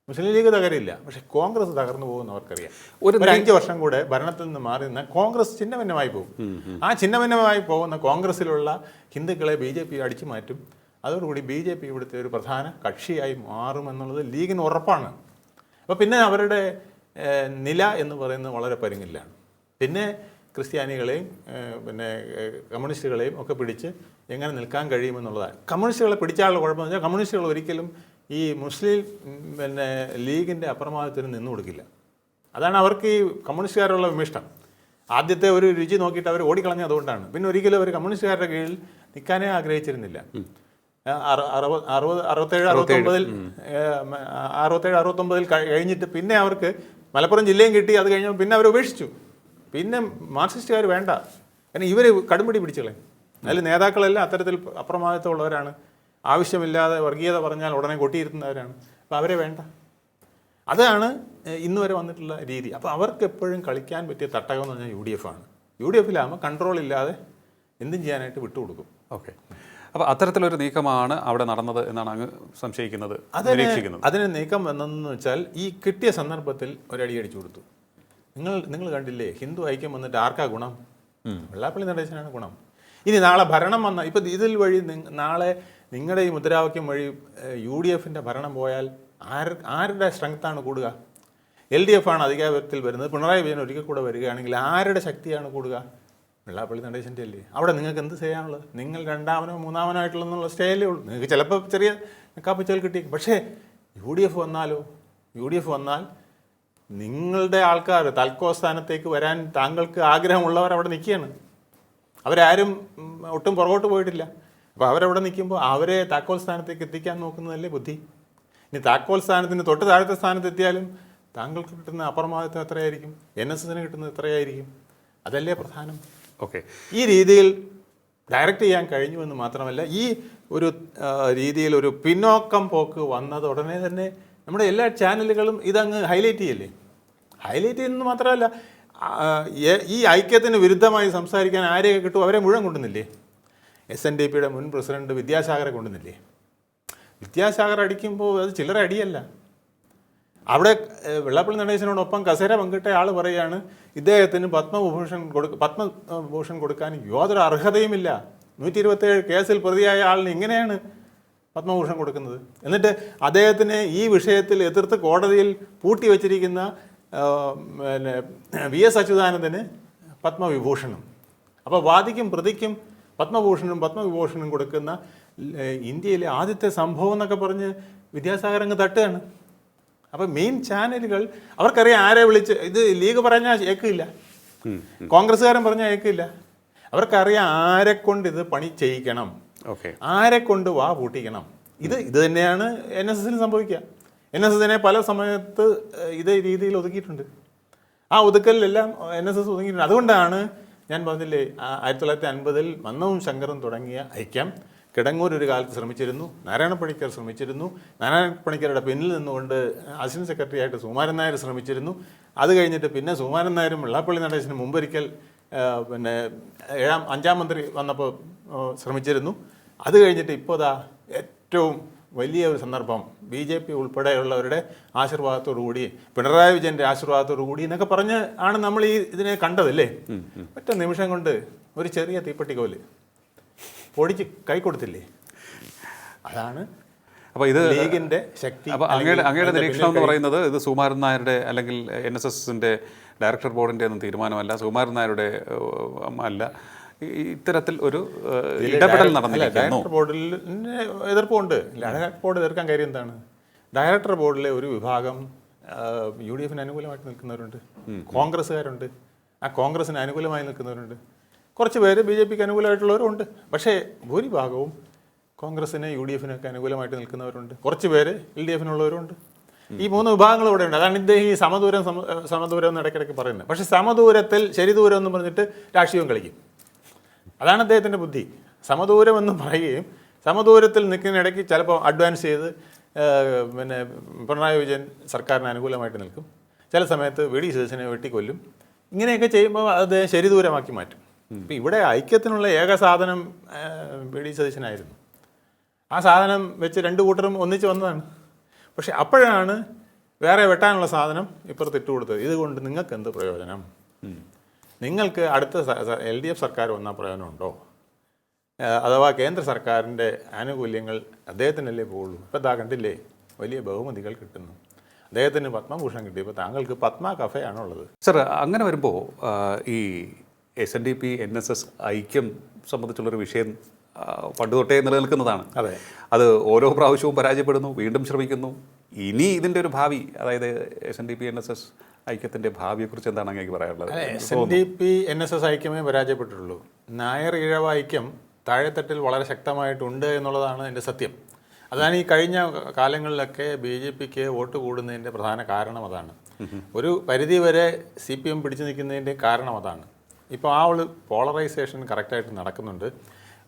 മുസ്ലിം ലീഗ് തകരില്ല പക്ഷെ കോൺഗ്രസ് തകർന്നു പോകുമെന്ന് അവർക്കറിയാം. ഒരു അഞ്ച് വർഷം കൂടെ ഭരണത്തിൽ നിന്ന് മാറി നിന്ന് കോൺഗ്രസ് ചിഹ്നഭിന്നമായി പോകും. ആ ചിഹ്നഭിന്നമായി പോകുന്ന കോൺഗ്രസിലുള്ള ഹിന്ദുക്കളെ ബി ജെ പി അടിച്ചു മാറ്റും. അതോടുകൂടി ബി ജെ പി ഇവിടുത്തെ ഒരു പ്രധാന കക്ഷിയായി മാറുമെന്നുള്ളത് ലീഗിന് ഉറപ്പാണ്. അപ്പോൾ പിന്നെ അവരുടെ നില എന്ന് പറയുന്നത് വളരെ പരുങ്ങില്ലാണ് പിന്നെ ക്രിസ്ത്യാനികളെയും പിന്നെ കമ്മ്യൂണിസ്റ്റുകളെയും ഒക്കെ പിടിച്ച് എങ്ങനെ നിൽക്കാൻ കഴിയുമെന്നുള്ളതാണ്. കമ്മ്യൂണിസ്റ്റുകളെ പിടിച്ചാലുള്ള കുഴപ്പമെന്ന് വെച്ചാൽ കമ്മ്യൂണിസ്റ്റുകൾ ഒരിക്കലും ഈ മുസ്ലിം പിന്നെ ലീഗിന്റെ അപ്രമാദത്തിന് നിന്നു കൊടുക്കില്ല. അതാണ് അവർക്ക് ഈ കമ്മ്യൂണിസ്റ്റുകാരുള്ള വിമിഷ്ടം. ആദ്യത്തെ ഒരു രുചി നോക്കിയിട്ട് അവർ ഓടിക്കളഞ്ഞ അതുകൊണ്ടാണ്. പിന്നെ ഒരിക്കലും അവർ കമ്മ്യൂണിസ്റ്റുകാരുടെ കീഴിൽ നിൽക്കാനേ ആഗ്രഹിച്ചിരുന്നില്ല. അറുപത് അറുപത് അറുപത്തേഴ് അറുപത്തൊമ്പതിൽ അറുപത്തേഴ്. അറുപത്തൊമ്പതിൽ കഴിഞ്ഞിട്ട് പിന്നെ അവർക്ക് മലപ്പുറം ജില്ലയും കിട്ടി അത് കഴിഞ്ഞപ്പോൾ പിന്നെ അവർ ഉപേക്ഷിച്ചു. പിന്നെ മാർക്സിസ്റ്റുകാർ വേണ്ട. കാരണം ഇവർ കടുംപിടി പിടിച്ചോളെ അതിൽ നേതാക്കളെല്ലാം അത്തരത്തിൽ അപ്രമാദിത്വമുള്ളവരാണ് ആവശ്യമില്ലാതെ വർഗീയത പറഞ്ഞാൽ ഉടനെ കൊട്ടിയിരുത്തുന്നവരാണ്. അപ്പോൾ അവരെ വേണ്ട. അതാണ് ഇന്ന് വരെ വന്നിട്ടുള്ള രീതി. അപ്പോൾ അവർക്ക് എപ്പോഴും കളിക്കാൻ പറ്റിയ തട്ടകം എന്ന് പറഞ്ഞാൽ യു ഡി എഫ് ആണ്. യു ഡി എഫിലാകുമ്പോൾ കൺട്രോൾ ഇല്ലാതെ എന്തും ചെയ്യാനായിട്ട് വിട്ടുകൊടുക്കും. ഓക്കെ. അപ്പോൾ അത്തരത്തിലൊരു നീക്കമാണ് അവിടെ നടന്നത് എന്നാണ് അങ്ങ് സംശയിക്കുന്നത് അതിന് അതിന് നീക്കം വന്നതെന്ന് വെച്ചാൽ ഈ കിട്ടിയ സന്ദർഭത്തിൽ ഒരടി അടിച്ചു കൊടുത്തു. നിങ്ങൾ നിങ്ങൾ കണ്ടില്ലേ? ഹിന്ദു ഐക്യം വന്നിട്ട് ആർക്കാ ഗുണം? വെള്ളാപ്പള്ളി നടേശനാണ് ഗുണം. ഇനി നാളെ ഭരണം വന്ന ഇപ്പം ഇതിൽ വഴി നാളെ നിങ്ങളുടെ ഈ മുദ്രാവാക്യം വഴി യു ഡി എഫിന്റെ ഭരണം പോയാൽ ആര് ആരുടെ സ്ട്രെങ്ത്താണ് കൂടുക? എൽ ഡി എഫ് ആണ് അധികാരത്തിൽ വരുന്നത്. പിണറായി വിജയൻ ഒരിക്കൽ കൂടെ വരികയാണെങ്കിൽ ആരുടെ ശക്തിയാണ് കൂടുക? വെള്ളാപ്പള്ളി നടേശന്റെ അല്ലേ? അവിടെ നിങ്ങൾക്ക് എന്ത് ചെയ്യാനുള്ളത്? നിങ്ങൾ രണ്ടാമനോ മൂന്നാമനോ ആയിട്ടുള്ള സ്റ്റേയിലേ ഉള്ളൂ. നിങ്ങൾക്ക് ചിലപ്പോൾ ചെറിയ കാപ്പിച്ചൽ കിട്ടി. പക്ഷേ യു ഡി എഫ് വന്നാലോ? യു ഡി എഫ് വന്നാൽ നിങ്ങളുടെ ആൾക്കാർ തൽക്കോ സ്ഥാനത്തേക്ക് വരാൻ താങ്കൾക്ക് ആഗ്രഹമുള്ളവർ അവിടെ നിൽക്കുകയാണ്. അവരാരും ഒട്ടും പുറകോട്ട് പോയിട്ടില്ല. അപ്പോൾ അവരവിടെ നിൽക്കുമ്പോൾ അവരെ താക്കോൽ സ്ഥാനത്തേക്ക് എത്തിക്കാൻ നോക്കുന്നതല്ലേ ബുദ്ധി? ഇനി താക്കോൽ സ്ഥാനത്തിന് തൊട്ട് താഴത്തെ സ്ഥാനത്ത് എത്തിയാലും താങ്കൾക്ക് കിട്ടുന്ന അപ്രമാദിത്വം എത്രയായിരിക്കും? എൻ എസ് എസിന് കിട്ടുന്നത് എത്രയായിരിക്കും? അതല്ലേ പ്രധാനം. ഓക്കെ. ഈ രീതിയിൽ ഡയറക്റ്റ് ചെയ്യാൻ കഴിഞ്ഞു എന്ന് മാത്രമല്ല ഈ ഒരു രീതിയിൽ ഒരു പിന്നോക്കം പോക്ക് വന്നത് ഉടനെ തന്നെ നമ്മുടെ എല്ലാ ചാനലുകളും ഇതങ്ങ് ഹൈലൈറ്റ് ചെയ്യല്ലേ? ഹൈലൈറ്റ് ചെയ്യുന്നത് മാത്രമല്ല ഈ ഐക്യത്തിന് വിരുദ്ധമായി സംസാരിക്കാൻ ആരെയൊക്കെ കിട്ടും? അവരെ മുഴുവൻ കൊണ്ടുവന്നില്ലേ? എസ് എൻ ഡി പിയുടെ മുൻ പ്രസിഡന്റ് വിദ്യാസാഗറെ കൊണ്ടുവന്നില്ലേ? വിദ്യാസാഗർ അടിക്കുമ്പോൾ അത് ചില്ലറ അടിയല്ല. അവിടെ വെള്ളപ്പള്ളി നടേശനോടൊപ്പം കസേര പങ്കിട്ട ആൾ പറയുകയാണ് ഇദ്ദേഹത്തിന് പത്മഭൂഷൺ കൊടുക്ക പത്മഭൂഷൺ കൊടുക്കാൻ യാതൊരു അർഹതയുമില്ല. നൂറ്റി ഇരുപത്തേഴ് കേസിൽ പ്രതിയായ ആളിന് ഇങ്ങനെയാണ് പത്മഭൂഷൺ കൊടുക്കുന്നത്. എന്നിട്ട് അദ്ദേഹത്തിന് ഈ വിഷയത്തിൽ എതിർത്ത് കോടതിയിൽ പൂട്ടി വച്ചിരിക്കുന്ന പിന്നെ വി എസ് അച്യുതാനന്ദന് പത്മവിഭൂഷണം. അപ്പോൾ വാദിക്കും പ്രതിക്കും പത്മഭൂഷണും പത്മവിഭൂഷണും കൊടുക്കുന്ന ഇന്ത്യയിലെ ആദ്യത്തെ സംഭവം എന്നൊക്കെ പറഞ്ഞ് വിദ്യാസാഗർ അങ്ങ് തട്ടുകയാണ്. അപ്പോൾ മെയിൻ ചാനലുകൾ അവർക്കറിയാം ആരെ വിളിച്ച് ഇത് ലീഗ് പറഞ്ഞാൽ ഏക്കില്ല. കോൺഗ്രസ്സുകാരൻ പറഞ്ഞാൽ ഏക്കില്ല. അവർക്കറിയാം ആരെ കൊണ്ട് ഇത് പണി ചെയ്യിക്കണം. ഓക്കെ. ആരെ കൊണ്ട് വാ പൂട്ടിക്കണം. ഇത് ഇത് തന്നെയാണ് എൻ എസ് എസിന് സംഭവിക്കുക. എൻ എസ് എസിനെ പല സമയത്ത് ഇതേ രീതിയിൽ ഒതുക്കിയിട്ടുണ്ട്. ആ ഒതുക്കലിലെല്ലാം എൻ എസ് എസ് ഒതുങ്ങിയിട്ടുണ്ട്. അതുകൊണ്ടാണ് ഞാൻ പറഞ്ഞില്ലേ ആയിരത്തി തൊള്ളായിരത്തി അൻപതിൽ മന്നവും ശങ്കറും തുടങ്ങിയ ഐക്യം കിടങ്ങൂർ ഒരു കാലത്ത് ശ്രമിച്ചിരുന്നു. നാരായണ പണിക്കർ ശ്രമിച്ചിരുന്നു. നാരായണ പണിക്കരുടെ പിന്നിൽ നിന്നുകൊണ്ട് അസിസ്റ്റന്റ് സെക്രട്ടറി ആയിട്ട് സുമാരൻ നായർ ശ്രമിച്ചിരുന്നു. അത് കഴിഞ്ഞിട്ട് പിന്നെ സുമാരൻ നായരും വെള്ളാപ്പള്ളി നടേശനും മുമ്പൊരിക്കൽ പിന്നെ ഏഴാം അഞ്ചാം മന്ത്രി വന്നപ്പോൾ ശ്രമിച്ചിരുന്നു. അത് കഴിഞ്ഞിട്ട് ഇപ്പോൾ ദാ ഏറ്റവും വലിയ ഒരു സന്ദർഭം. ബി ജെ പി ഉൾപ്പെടെയുള്ളവരുടെ ആശീർവാദത്തോടു കൂടി പിണറായി വിജയന്റെ ആശീർവാദത്തോടു കൂടി എന്നൊക്കെ പറഞ്ഞ് ആണ് നമ്മൾ ഈ ഇതിനെ കണ്ടതല്ലേ? ഒറ്റ നിമിഷം കൊണ്ട് ഒരു ചെറിയ തീപ്പെട്ടി തീപ്പെട്ടിക്കോൽ പൊടിച്ച് കൈ കൊടുത്തില്ലേ? അതാണ് അപ്പോൾ ഇത് ലീഗിന്റെ ശക്തി അപ്പോൾ അങ്ങയുടെ അങ്ങയുടെ നിരീക്ഷണം എന്ന് പറയുന്നത് ഇത് സുകുമാരൻ നായരുടെ അല്ലെങ്കിൽ എൻ എസ് എസിന്റെ ഡയറക്ടർ ബോർഡിന്റെ ഒന്നും തീരുമാനമല്ല. സുകുമാരൻ നായരുടെ അല്ല. ഇത്തരത്തിൽ ഒരു ഇടപെടൽ നടന്നില്ല. ഡയറക്ടർ ബോർഡിൽ എതിർപ്പുണ്ട് ഡയറക്ടർ ബോർഡ് എതിർക്കാൻ കാര്യം എന്താണ്? ഡയറക്ടർ ബോർഡിലെ ഒരു വിഭാഗം യു ഡി എഫിന് അനുകൂലമായിട്ട് നിൽക്കുന്നവരുണ്ട്. കോൺഗ്രസ്സുകാരുണ്ട്. ആ കോൺഗ്രസിന് അനുകൂലമായി നിൽക്കുന്നവരുണ്ട്. കുറച്ച് പേര് ബി ജെ പിക്ക് അനുകൂലമായിട്ടുള്ളവരും ഉണ്ട്. പക്ഷേ ഭൂരിഭാഗവും കോൺഗ്രസിന് യു ഡി എഫിനൊക്കെ അനുകൂലമായിട്ട് നിൽക്കുന്നവരുണ്ട്. കുറച്ച് പേര് എൽ ഡി എഫിനുള്ളവരുണ്ട് ഈ മൂന്ന് വിഭാഗങ്ങൾ ഇവിടെ ഉണ്ട്. അതാണ് ഇദ്ദേഹം ഈ സമദൂരം സമദൂരം എന്ന് ഇടയ്ക്കിടയ്ക്ക് പറയുന്നത്. പക്ഷേ സമദൂരത്തിൽ ശരിദൂരം എന്ന് പറഞ്ഞിട്ട് രാഷ്ട്രീയം കളിക്കും. അതാണ് അദ്ദേഹത്തിന്റെ ബുദ്ധി. സമദൂരം എന്ന് പറയുകയും സമദൂരത്തിൽ നിൽക്കുന്നതിനിടയ്ക്ക് ചിലപ്പോൾ അഡ്വാൻസ് ചെയ്ത് പിന്നെ പിണറായി വിജയൻ സർക്കാരിന് അനുകൂലമായിട്ട് നിൽക്കും. ചില സമയത്ത് വി ഡി സതീശനെ വെട്ടിക്കൊല്ലും. ഇങ്ങനെയൊക്കെ ചെയ്യുമ്പോൾ അത് ശരിദൂരമാക്കി മാറ്റും. ഇപ്പം ഇവിടെ ഐക്യത്തിനുള്ള ഏക സാധനം വി ഡി സതീശനായിരുന്നു ആ സാധനം വെച്ച് രണ്ട് കൂട്ടരും ഒന്നിച്ച് വന്നതാണ്. പക്ഷെ അപ്പോഴാണ് വേറെ വെട്ടാനുള്ള സാധനം ഇപ്പുറത്ത് ഇട്ട് കൊടുത്തത് ഇതുകൊണ്ട് നിങ്ങൾക്ക് എന്ത് പ്രയോജനം? നിങ്ങൾക്ക് അടുത്ത എൽ ഡി എഫ് സർക്കാർ വന്നാൽ പ്രയോജനമുണ്ടോ? ഉണ്ടോ അഥവാ കേന്ദ്ര സർക്കാരിന്റെ ആനുകൂല്യങ്ങൾ അദ്ദേഹത്തിനല്ലേ പോകുള്ളൂ ഇപ്പം ഇതാ കണ്ടില്ലേ വലിയ ബഹുമതികൾ കിട്ടുന്നു. അദ്ദേഹത്തിന് പത്മഭൂഷൺ കിട്ടി ഇപ്പോൾ താങ്കൾക്ക് പത്മ കഫയാണുള്ളത്. സർ അങ്ങനെ വരുമ്പോൾ ഈ S N D P N S S ഐക്യം സംബന്ധിച്ചുള്ളൊരു വിഷയം പണ്ട് തൊട്ടേ നിലനിൽക്കുന്നതാണ്. അതെ. അത് ഓരോ പ്രാവശ്യവും പരാജയപ്പെടുന്നു വീണ്ടും ശ്രമിക്കുന്നു. ഇനി ഇതിന്റെ ഒരു ഭാവി അതായത് S N D P N S S ഐക്യത്തിന്റെ ഭാവിയെക്കുറിച്ച് എന്താണ് അങ്ങേക്ക് പറയാനുള്ളത്? S N D P N S S ഐക്യമേ പരാജയപ്പെട്ടിട്ടുള്ളൂ. നായർ ഈഴവ ഐക്യം താഴെത്തട്ടിൽ വളരെ ശക്തമായിട്ടുണ്ട് എന്നുള്ളതാണ് എന്റെ സത്യം. അതാണ് ഈ കഴിഞ്ഞ കാലങ്ങളിലൊക്കെ ബി ജെ പിക്ക് വോട്ട് കൂടുന്നതിന്റെ പ്രധാന കാരണം അതാണ്. ഒരു പരിധി വരെ സി പി എം പിടിച്ചു നിൽക്കുന്നതിന്റെ കാരണം അതാണ്. ഇപ്പോൾ ആ ഒരു പോളറൈസേഷൻ കറക്റ്റായിട്ട് നടക്കുന്നുണ്ട്.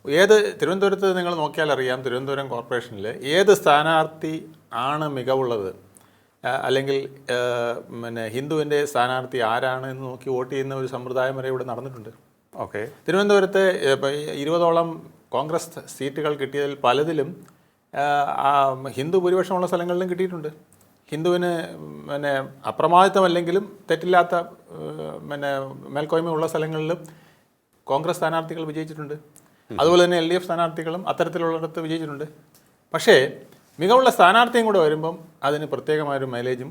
ഏത് തിരുവനന്തപുരത്ത് നിങ്ങൾ നോക്കിയാൽ അറിയാം തിരുവനന്തപുരം കോർപ്പറേഷനിൽ ഏത് സ്ഥാനാർത്ഥി ആണ് മികവുള്ളത്? അല്ലെങ്കിൽ പിന്നെ ഹിന്ദുവിന്റെ സ്ഥാനാർത്ഥി ആരാണ് എന്ന് നോക്കി വോട്ട് ചെയ്യുന്ന ഒരു സമ്പ്രദായം വരെ ഇവിടെ നടന്നിട്ടുണ്ട്. ഓക്കെ. തിരുവനന്തപുരത്തെ ഇരുപതോളം കോൺഗ്രസ് സീറ്റുകൾ കിട്ടിയതിൽ പലതിലും ഹിന്ദു ഭൂരിപക്ഷമുള്ള സ്ഥലങ്ങളിലും കിട്ടിയിട്ടുണ്ട്. ഹിന്ദുവിന് പിന്നെ അപ്രമാദിത്വമല്ലെങ്കിലും തെറ്റില്ലാത്ത പിന്നെ മേൽക്കോയ്മയുള്ള സ്ഥലങ്ങളിലും കോൺഗ്രസ് സ്ഥാനാർത്ഥികൾ വിജയിച്ചിട്ടുണ്ട്. അതുപോലെ തന്നെ എൽ ഡി എഫ് സ്ഥാനാർത്ഥികളും അത്തരത്തിലുള്ളിടത്ത് വിജയിച്ചിട്ടുണ്ട്. പക്ഷേ മികവുള്ള സ്ഥാനാർത്ഥിയും കൂടെ വരുമ്പം അതിന് പ്രത്യേകമായൊരു മൈലേജും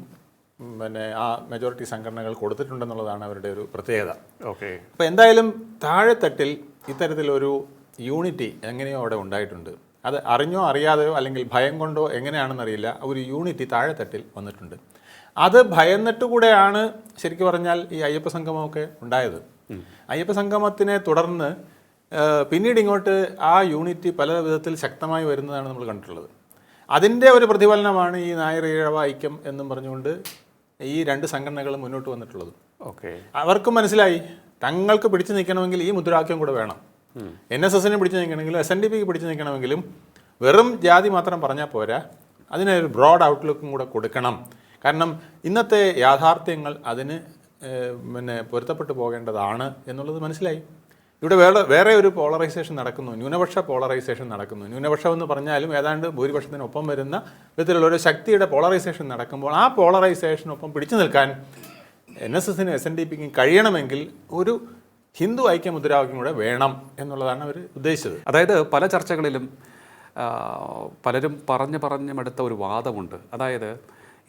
പിന്നെ ആ മെജോറിറ്റി സംഘടനകൾ കൊടുത്തിട്ടുണ്ടെന്നുള്ളതാണ് അവരുടെ ഒരു പ്രത്യേകത. ഓക്കെ അപ്പോൾ എന്തായാലും താഴെത്തട്ടിൽ ഇത്തരത്തിലൊരു യൂണിറ്റി എങ്ങനെയോ അവിടെ ഉണ്ടായിട്ടുണ്ട്. അത് അറിഞ്ഞോ അറിയാതെയോ അല്ലെങ്കിൽ ഭയം കൊണ്ടോ എങ്ങനെയാണെന്നറിയില്ല ഒരു യൂണിറ്റി താഴെത്തട്ടിൽ വന്നിട്ടുണ്ട്. അത് ഭയന്നിട്ട് കൂടെയാണ് ശരിക്കും പറഞ്ഞാൽ ഈ അയ്യപ്പ സംഗമമൊക്കെ ഉണ്ടായത്. അയ്യപ്പ സംഗമത്തിനെ തുടർന്ന് പിന്നീട് ഇങ്ങോട്ട് ആ യൂണിറ്റി പല വിധത്തിൽ ശക്തമായി വരുന്നതാണ് നമ്മൾ കണ്ടിട്ടുള്ളത്. അതിന്റെ ഒരു പ്രതിഫലനമാണ് ഈ നായർ ഈഴവ ഐക്യം എന്നും പറഞ്ഞുകൊണ്ട് ഈ രണ്ട് സംഘടനകളും മുന്നോട്ട് വന്നിട്ടുള്ളത്. ഓക്കെ. അവർക്കും മനസ്സിലായി തങ്ങൾക്ക് പിടിച്ചു നിൽക്കണമെങ്കിൽ ഈ മുദ്രാവാക്യം കൂടെ വേണം. എൻ എസ് എസിനെ പിടിച്ചു നിൽക്കണമെങ്കിലും എസ് എൻ ഡി പിക്ക് പിടിച്ചു നിൽക്കണമെങ്കിലും വെറും ജാതി മാത്രം പറഞ്ഞാൽ പോരാ. അതിനൊരു ബ്രോഡ് ഔട്ട്ലുക്കും കൂടെ കൊടുക്കണം. കാരണം ഇന്നത്തെ യാഥാർത്ഥ്യങ്ങൾ അതിന് പിന്നെ പൊരുത്തപ്പെട്ടു പോകേണ്ടതാണ് എന്നുള്ളത് മനസ്സിലായി. ഇവിടെ വേറെ വേറെ ഒരു പോളറൈസേഷൻ നടക്കുന്നു. ന്യൂനപക്ഷ പോളറൈസേഷൻ നടക്കുന്നു. ന്യൂനപക്ഷം എന്ന് പറഞ്ഞാലും ഏതാണ്ട് ഭൂരിപക്ഷത്തിനൊപ്പം വരുന്ന വിധത്തിലുള്ള ഒരു ശക്തിയുടെ പോളറൈസേഷൻ നടക്കുമ്പോൾ ആ പോളറൈസേഷനൊപ്പം പിടിച്ചു നിൽക്കാൻ എൻ എസ് എസിനും എസ് എൻ ഡി പിക്കും കഴിയണമെങ്കിൽ ഒരു ഹിന്ദു ഐക്യമുദ്രാവാക്യം കൂടെ വേണം എന്നുള്ളതാണ് അവർ ഉദ്ദേശിച്ചത്. അതായത് പല ചർച്ചകളിലും പലരും പറഞ്ഞു പറഞ്ഞുമെടുത്ത ഒരു വാദമുണ്ട്. അതായത്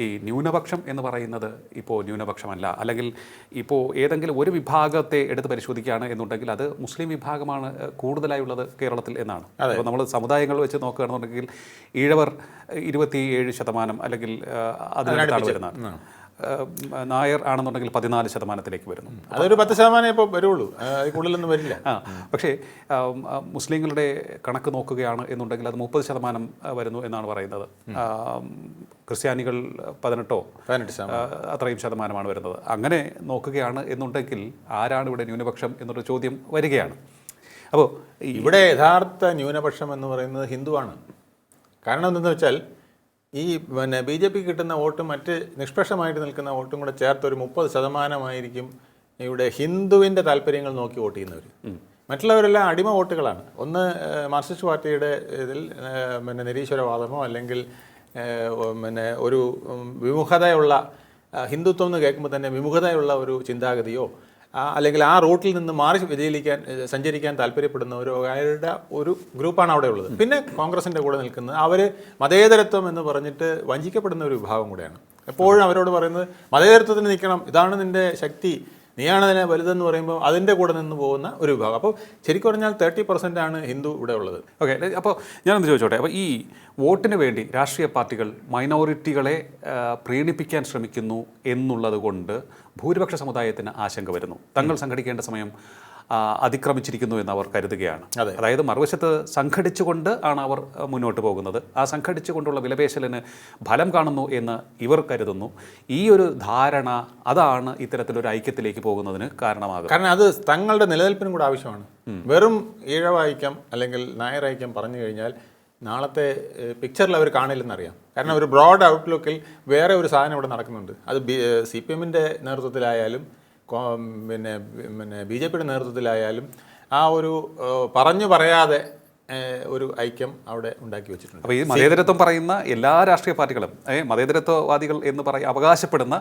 ഈ ന്യൂനപക്ഷം എന്ന് പറയുന്നത് ഇപ്പോൾ ന്യൂനപക്ഷമല്ല. അല്ലെങ്കിൽ ഇപ്പോൾ ഏതെങ്കിലും ഒരു വിഭാഗത്തെ എടുത്ത് പരിശോധിക്കുകയാണ് എന്നുണ്ടെങ്കിൽ അത് മുസ്ലിം വിഭാഗമാണ് കൂടുതലായുള്ളത് കേരളത്തിൽ എന്നാണ്. അപ്പോൾ നമ്മൾ സമുദായങ്ങൾ വെച്ച് നോക്കുകയാണെന്നുണ്ടെങ്കിൽ ഈഴവർ ഇരുപത്തി ഏഴ് ശതമാനം അല്ലെങ്കിൽ അതിനടുത്താണ് വരുന്നത് നായർ ആണെന്നുണ്ടെങ്കിൽ പതിനാല് ശതമാനത്തിലേക്ക് വരുന്നു. അതൊരു പത്ത് ശതമാനം ഇപ്പോൾ വരുള്ളൂ. കൂടുതലൊന്നും വരില്ല. ആ പക്ഷേ മുസ്ലിങ്ങളുടെ കണക്ക് നോക്കുകയാണ് എന്നുണ്ടെങ്കിൽ അത് മുപ്പത് ശതമാനം വരുന്നു എന്നാണ് പറയുന്നത്. ക്രിസ്ത്യാനികൾ പതിനെട്ടോ പതിനെട്ട് അത്രയും ശതമാനമാണ് വരുന്നത്. അങ്ങനെ നോക്കുകയാണ് എന്നുണ്ടെങ്കിൽ ആരാണ് ഇവിടെ ന്യൂനപക്ഷം എന്നൊരു ചോദ്യം വരികയാണ്. അപ്പോൾ ഇവിടെ യഥാർത്ഥ ന്യൂനപക്ഷം എന്ന് പറയുന്നത് ഹിന്ദുവാണ്. കാരണം എന്തെന്ന് വെച്ചാൽ ഈ പിന്നെ ബി ജെ പി കിട്ടുന്ന വോട്ട് മറ്റ് നിഷ്പക്ഷമായിട്ട് നിൽക്കുന്ന വോട്ടും കൂടെ ചേർത്ത് ഒരു മുപ്പത് ശതമാനമായിരിക്കും ഇവിടെ ഹിന്ദുവിന്റെ താല്പര്യങ്ങൾ നോക്കി വോട്ട് ചെയ്യുന്നവർ മറ്റുള്ളവരെല്ലാം അടിമ വോട്ടുകളാണ്. ഒന്ന് മാർക്സിസ്റ്റ് പാർട്ടിയുടെ ഇതിൽ പിന്നെ നിരീശ്വരവാദമോ അല്ലെങ്കിൽ പിന്നെ ഒരു വിമുഖതയുള്ള ഹിന്ദുത്വം എന്ന് കേൾക്കുമ്പോൾ തന്നെ വിമുഖതയുള്ള ഒരു ചിന്താഗതിയോ അല്ലെങ്കിൽ ആ റൂട്ടിൽ നിന്ന് മാറി സഞ്ചരിക്കാൻ സഞ്ചരിക്കാൻ താല്പര്യപ്പെടുന്നവരോ അയാളുടെ ഒരു ഗ്രൂപ്പാണ് അവിടെ ഉള്ളത്. പിന്നെ കോൺഗ്രസിന്റെ കൂടെ നിൽക്കുന്നത് അവർ മതേതരത്വം എന്ന് പറഞ്ഞിട്ട് വഞ്ചിക്കപ്പെടുന്ന ഒരു വിഭാഗം കൂടെയാണ്. എപ്പോഴും അവരോട് പറയുന്നത് മതേതരത്വത്തിന് നിൽക്കണം ഇതാണ് നിന്റെ ശക്തി നീയാണ് അതിനെ വലുതെന്ന് പറയുമ്പോൾ അതിന്റെ കൂടെ നിന്ന് പോകുന്ന ഒരു വിഭാഗം. അപ്പോൾ ശരിക്കും പറഞ്ഞാൽ തേർട്ടി പെർസെന്റ് ആണ് ഹിന്ദു ഇവിടെ ഉള്ളത്. ഓക്കെ അപ്പോൾ ഞാനൊന്ന് ചോദിച്ചോട്ടെ അപ്പോൾ ഈ വോട്ടിന് വേണ്ടി രാഷ്ട്രീയ പാർട്ടികൾ മൈനോറിറ്റികളെ പ്രീണിപ്പിക്കാൻ ശ്രമിക്കുന്നു എന്നുള്ളത് കൊണ്ട് ഭൂരിപക്ഷ സമുദായത്തിന് ആശങ്ക വരുന്നു. തങ്ങൾ സംഘടിക്കേണ്ട സമയം അതിക്രമിച്ചിരിക്കുന്നു എന്ന് അവർ കരുതുകയാണ്. അതെ. അതായത് മറുവശത്ത് സംഘടിച്ചുകൊണ്ട് ആണ് അവർ മുന്നോട്ട് പോകുന്നത്. ആ സംഘടിച്ചുകൊണ്ടുള്ള വിലപേശലിന് ഫലം കാണുന്നു എന്ന് ഇവർ കരുതുന്നു. ഈ ഒരു ധാരണ അതാണ് ഇത്തരത്തിലൊരു ഐക്യത്തിലേക്ക് പോകുന്നതിന് കാരണമാകുന്നത്. കാരണം അത് തങ്ങളുടെ നിലനിൽപ്പിനും കൂടെ ആവശ്യമാണ്. വെറും ഈഴവായിക്കം അല്ലെങ്കിൽ നായർ ഐക്യം പറഞ്ഞു കഴിഞ്ഞാൽ നാളത്തെ പിക്ചറിൽ അവർ കാണില്ലെന്നറിയാം കാരണം ഒരു ബ്രോഡ് ഔട്ട്ലുക്കിൽ വേറെ ഒരു സാധനം ഇവിടെ നടക്കുന്നുണ്ട്. അത് ബി സി പി എമ്മിന്റെ നേതൃത്വത്തിലായാലും പിന്നെ പിന്നെ ബി ജെ പിയുടെ നേതൃത്വത്തിലായാലും ആ ഒരു പറഞ്ഞു പറയാതെ ഒരു ഐക്യം അവിടെ ഉണ്ടാക്കി വെച്ചിട്ടുണ്ട്. അപ്പോൾ ഈ മതേതരത്വം പറയുന്ന എല്ലാ രാഷ്ട്രീയ പാർട്ടികളും മതേതരത്വവാദികൾ എന്ന് പറയ അവകാശപ്പെടുന്ന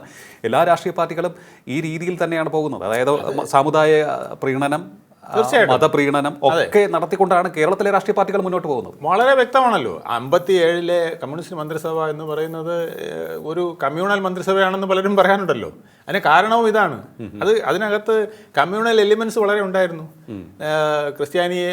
എല്ലാ രാഷ്ട്രീയ പാർട്ടികളും ഈ രീതിയിൽ തന്നെയാണ് പോകുന്നത്. അതായത് സാമുദായ പ്രീണനം മതപ്രീണനം ഒക്കെ നടത്തിക്കൊണ്ടാണ് കേരളത്തിലെ രാഷ്ട്രീയ പാർട്ടികൾ മുന്നോട്ട് പോകുന്നത്. വളരെ വ്യക്തമാണല്ലോ. അമ്പത്തി ഏഴിലെ കമ്മ്യൂണിസ്റ്റ് മന്ത്രിസഭ എന്ന് പറയുന്നത് ഒരു കമ്മ്യൂണൽ മന്ത്രിസഭയാണെന്ന് പലരും പറയാനുണ്ടല്ലോ. അതിന് കാരണവും ഇതാണ്. അത് അതിനകത്ത് കമ്മ്യൂണൽ എലിമെന്റ്സ് വളരെ ഉണ്ടായിരുന്നു. ക്രിസ്ത്യാനിയെ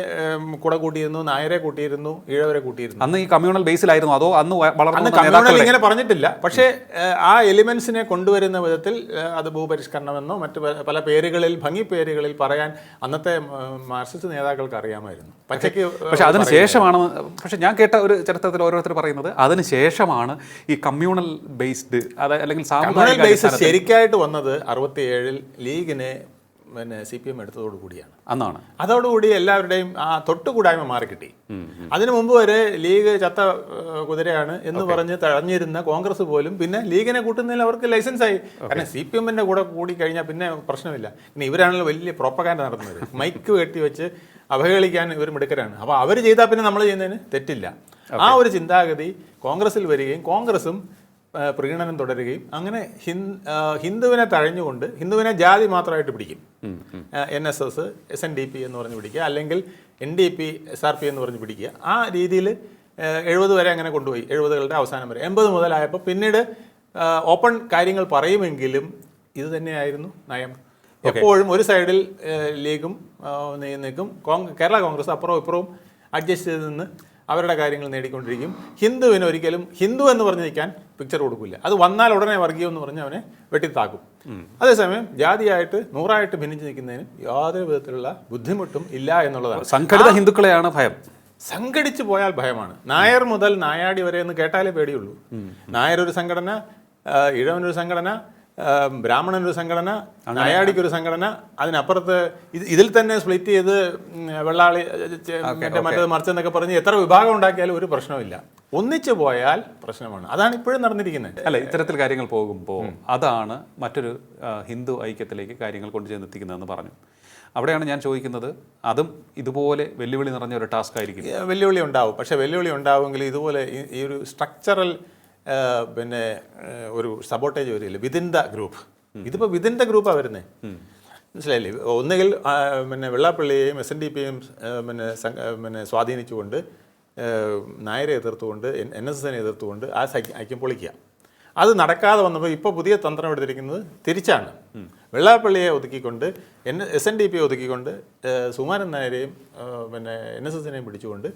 കൂടെ കൂട്ടിയിരുന്നു നായരെ കൂട്ടിയിരുന്നു ഈഴവരെ കൂട്ടിയിരുന്നു. അന്ന് ഈ കമ്മ്യൂണൽ ബേസിലായിരുന്നു അതോ അന്ന് അന്ന് കമ്മ്യൂണൽ ഇങ്ങനെ പറഞ്ഞിട്ടില്ല. പക്ഷേ ആ എലിമെന്റ്സിനെ കൊണ്ടുവരുന്ന വിധത്തിൽ അത് ഭൂപരിഷ്കരണമെന്നോ മറ്റു പല- പേരുകളിൽ ഭംഗി പേരുകളിൽ പറയാൻ അന്നത്തെ മാർസിസ്റ്റ് മാർക്സിസ്റ്റ് നേതാക്കൾക്ക് അറിയാമായിരുന്നു. പക്ഷേ പക്ഷെ അതിന് ശേഷമാണ് പക്ഷെ ഞാൻ കേട്ട ഒരു ചരിത്രത്തിൽ ഓരോരുത്തർ പറയുന്നത് അതിന് ശേഷമാണ് ഈ കമ്മ്യൂണൽ ബേസ്ഡ് അതായത് അല്ലെങ്കിൽ സാമുദായിക ശരിക്കായിട്ട് വന്നത് അറുപത്തിയേഴിൽ ലീഗിനെ പിന്നെ സി പി എം എടുത്തതോട് കൂടിയാണ്. അന്നാണ്. അതോടുകൂടി എല്ലാവരുടെയും ആ തൊട്ടുകൂടായ്മ മാറിക്കിട്ടി. അതിനു മുമ്പ് വരെ ലീഗ് ചത്ത കുതിരയാണ് എന്ന് പറഞ്ഞ് തഴഞ്ഞിരുന്ന കോൺഗ്രസ് പോലും പിന്നെ ലീഗിനെ കൂട്ടുന്നതിൽ അവർക്ക് ലൈസൻസ് ആയി. കാരണം സി പി എമ്മിന്റെ കൂടെ കൂടി കഴിഞ്ഞാൽ പിന്നെ പ്രശ്നമില്ല. പിന്നെ ഇവരാണല്ലോ വലിയ പ്രോപ്പകാൻഡ് നടത്തുന്നത്. മൈക്ക് കെട്ടി വെച്ച് അവഹേളിക്കാൻ ഇവർ മിടുക്കരാണ്. അപ്പോൾ അവർ ചെയ്താൽ പിന്നെ നമ്മൾ ചെയ്യുന്നതിന് തെറ്റില്ല. ആ ഒരു ചിന്താഗതി കോൺഗ്രസിൽ വരികയും കോൺഗ്രസും പ്രീണനം തുടരുകയും അങ്ങനെ ഹിന്ദുവിനെ തഴഞ്ഞുകൊണ്ട് ഹിന്ദുവിനെ ജാതി മാത്രമായിട്ട് പിടിക്കും. N S S S N D P എന്ന് പറഞ്ഞ് പിടിക്കുക അല്ലെങ്കിൽ N D P S R P എന്ന് പറഞ്ഞ് പിടിക്കുക. ആ രീതിയിൽ എഴുപത് വരെ അങ്ങനെ കൊണ്ടുപോയി എഴുപതുകളുടെ അവസാനം വരെ. എൺപത് മുതലായപ്പോൾ പിന്നീട് ഓപ്പൺ കാര്യങ്ങൾ പറയുമെങ്കിലും ഇത് തന്നെയായിരുന്നു നയം. എപ്പോഴും ഒരു സൈഡിൽ ലീഗും നിൽക്കും. കേരള കോൺഗ്രസ് അപ്പുറവും ഇപ്പുറവും അഡ്ജസ്റ്റ് ചെയ്ത് നിന്ന് അവരുടെ കാര്യങ്ങൾ നേടിക്കൊണ്ടിരിക്കും. ഹിന്ദുവിന് ഒരിക്കലും ഹിന്ദു എന്ന് പറഞ്ഞ് നിൽക്കാൻ പിക്ചർ കൊടുക്കില്ല. അത് വന്നാൽ ഉടനെ വർഗീയം എന്ന് പറഞ്ഞ് അവനെ വെട്ടിത്താക്കും. അതേസമയം ജാതിയായിട്ട് നൂറായിട്ട് ഭിന്നിച്ച് നിൽക്കുന്നതിന് യാതൊരു വിധത്തിലുള്ള ബുദ്ധിമുട്ടും ഇല്ല എന്നുള്ളതാണ്. സംഘടിത ഹിന്ദുക്കളെയാണ് ഭയം. സംഘടിച്ചു പോയാൽ ഭയമാണ്. നായർ മുതൽ നായാടി വരെ എന്ന് കേട്ടാലേ പേടിയുള്ളൂ. നായർ ഒരു സംഘടന ഇഴവനൊരു സംഘടന ബ്രാഹ്മണനൊരു സംഘടന നായാടിക്കൊരു സംഘടന അതിനപ്പുറത്ത് ഇത് ഇതിൽ തന്നെ സ്പ്ലിറ്റ് ചെയ്ത് വെള്ളാളി മറ്റേ മറ്റേത് മറിച്ചെന്നൊക്കെ പറഞ്ഞ് എത്ര വിഭാഗം ഉണ്ടാക്കിയാലും ഒരു പ്രശ്നമില്ല ഒന്നിച്ചു പോയാൽ പ്രശ്നമാണ്. അതാണ് ഇപ്പോഴും നടന്നിരിക്കുന്നത്. അല്ല ഇത്തരത്തിൽ കാര്യങ്ങൾ പോകുമ്പോൾ അതാണ് മറ്റൊരു ഹിന്ദു ഐക്യത്തിലേക്ക് കാര്യങ്ങൾ കൊണ്ടുചെന്നെത്തിക്കുന്നതെന്ന് പറഞ്ഞു. അവിടെയാണ് ഞാൻ ചോദിക്കുന്നത് അതും ഇതുപോലെ വെല്ലുവിളി നിറഞ്ഞ ഒരു ടാസ്ക് ആയിരിക്കും. വെല്ലുവിളി ഉണ്ടാവും. പക്ഷേ വെല്ലുവിളി ഉണ്ടാവുമെങ്കിൽ ഇതുപോലെ ഈ ഒരു സ്ട്രക്ചറൽ പിന്നെ ഒരു സബോട്ടേജ് വരില്ല വിതിൻ ദ ഗ്രൂപ്പ് ഇതിപ്പോൾ വിതിൻ ദ ഗ്രൂപ്പാണ് വരുന്നത് മനസ്സിലായില്ലേ? ഒന്നുകിൽ പിന്നെ വെള്ളാപ്പള്ളിയെയും എസ് എൻ ഡി പിയെയും പിന്നെ പിന്നെ സ്വാധീനിച്ചുകൊണ്ട് നായരെ എതിർത്തുകൊണ്ട് എൻ എൻ എസ് എസിനെ എതിർത്തുകൊണ്ട് ആ ഐക്യം പൊളിക്കുക. അത് നടക്കാതെ വന്നപ്പോൾ ഇപ്പോൾ പുതിയ തന്ത്രം എടുത്തിരിക്കുന്നത് തിരിച്ചാണ്. വെള്ളാപ്പള്ളിയെ ഒതുക്കിക്കൊണ്ട് എൻ എസ് എൻ ഡി പിയെ ഒതുക്കിക്കൊണ്ട് സുമാനൻ നായരെയും പിന്നെ എൻ എസ് എസിനെയും പിടിച്ചുകൊണ്ട്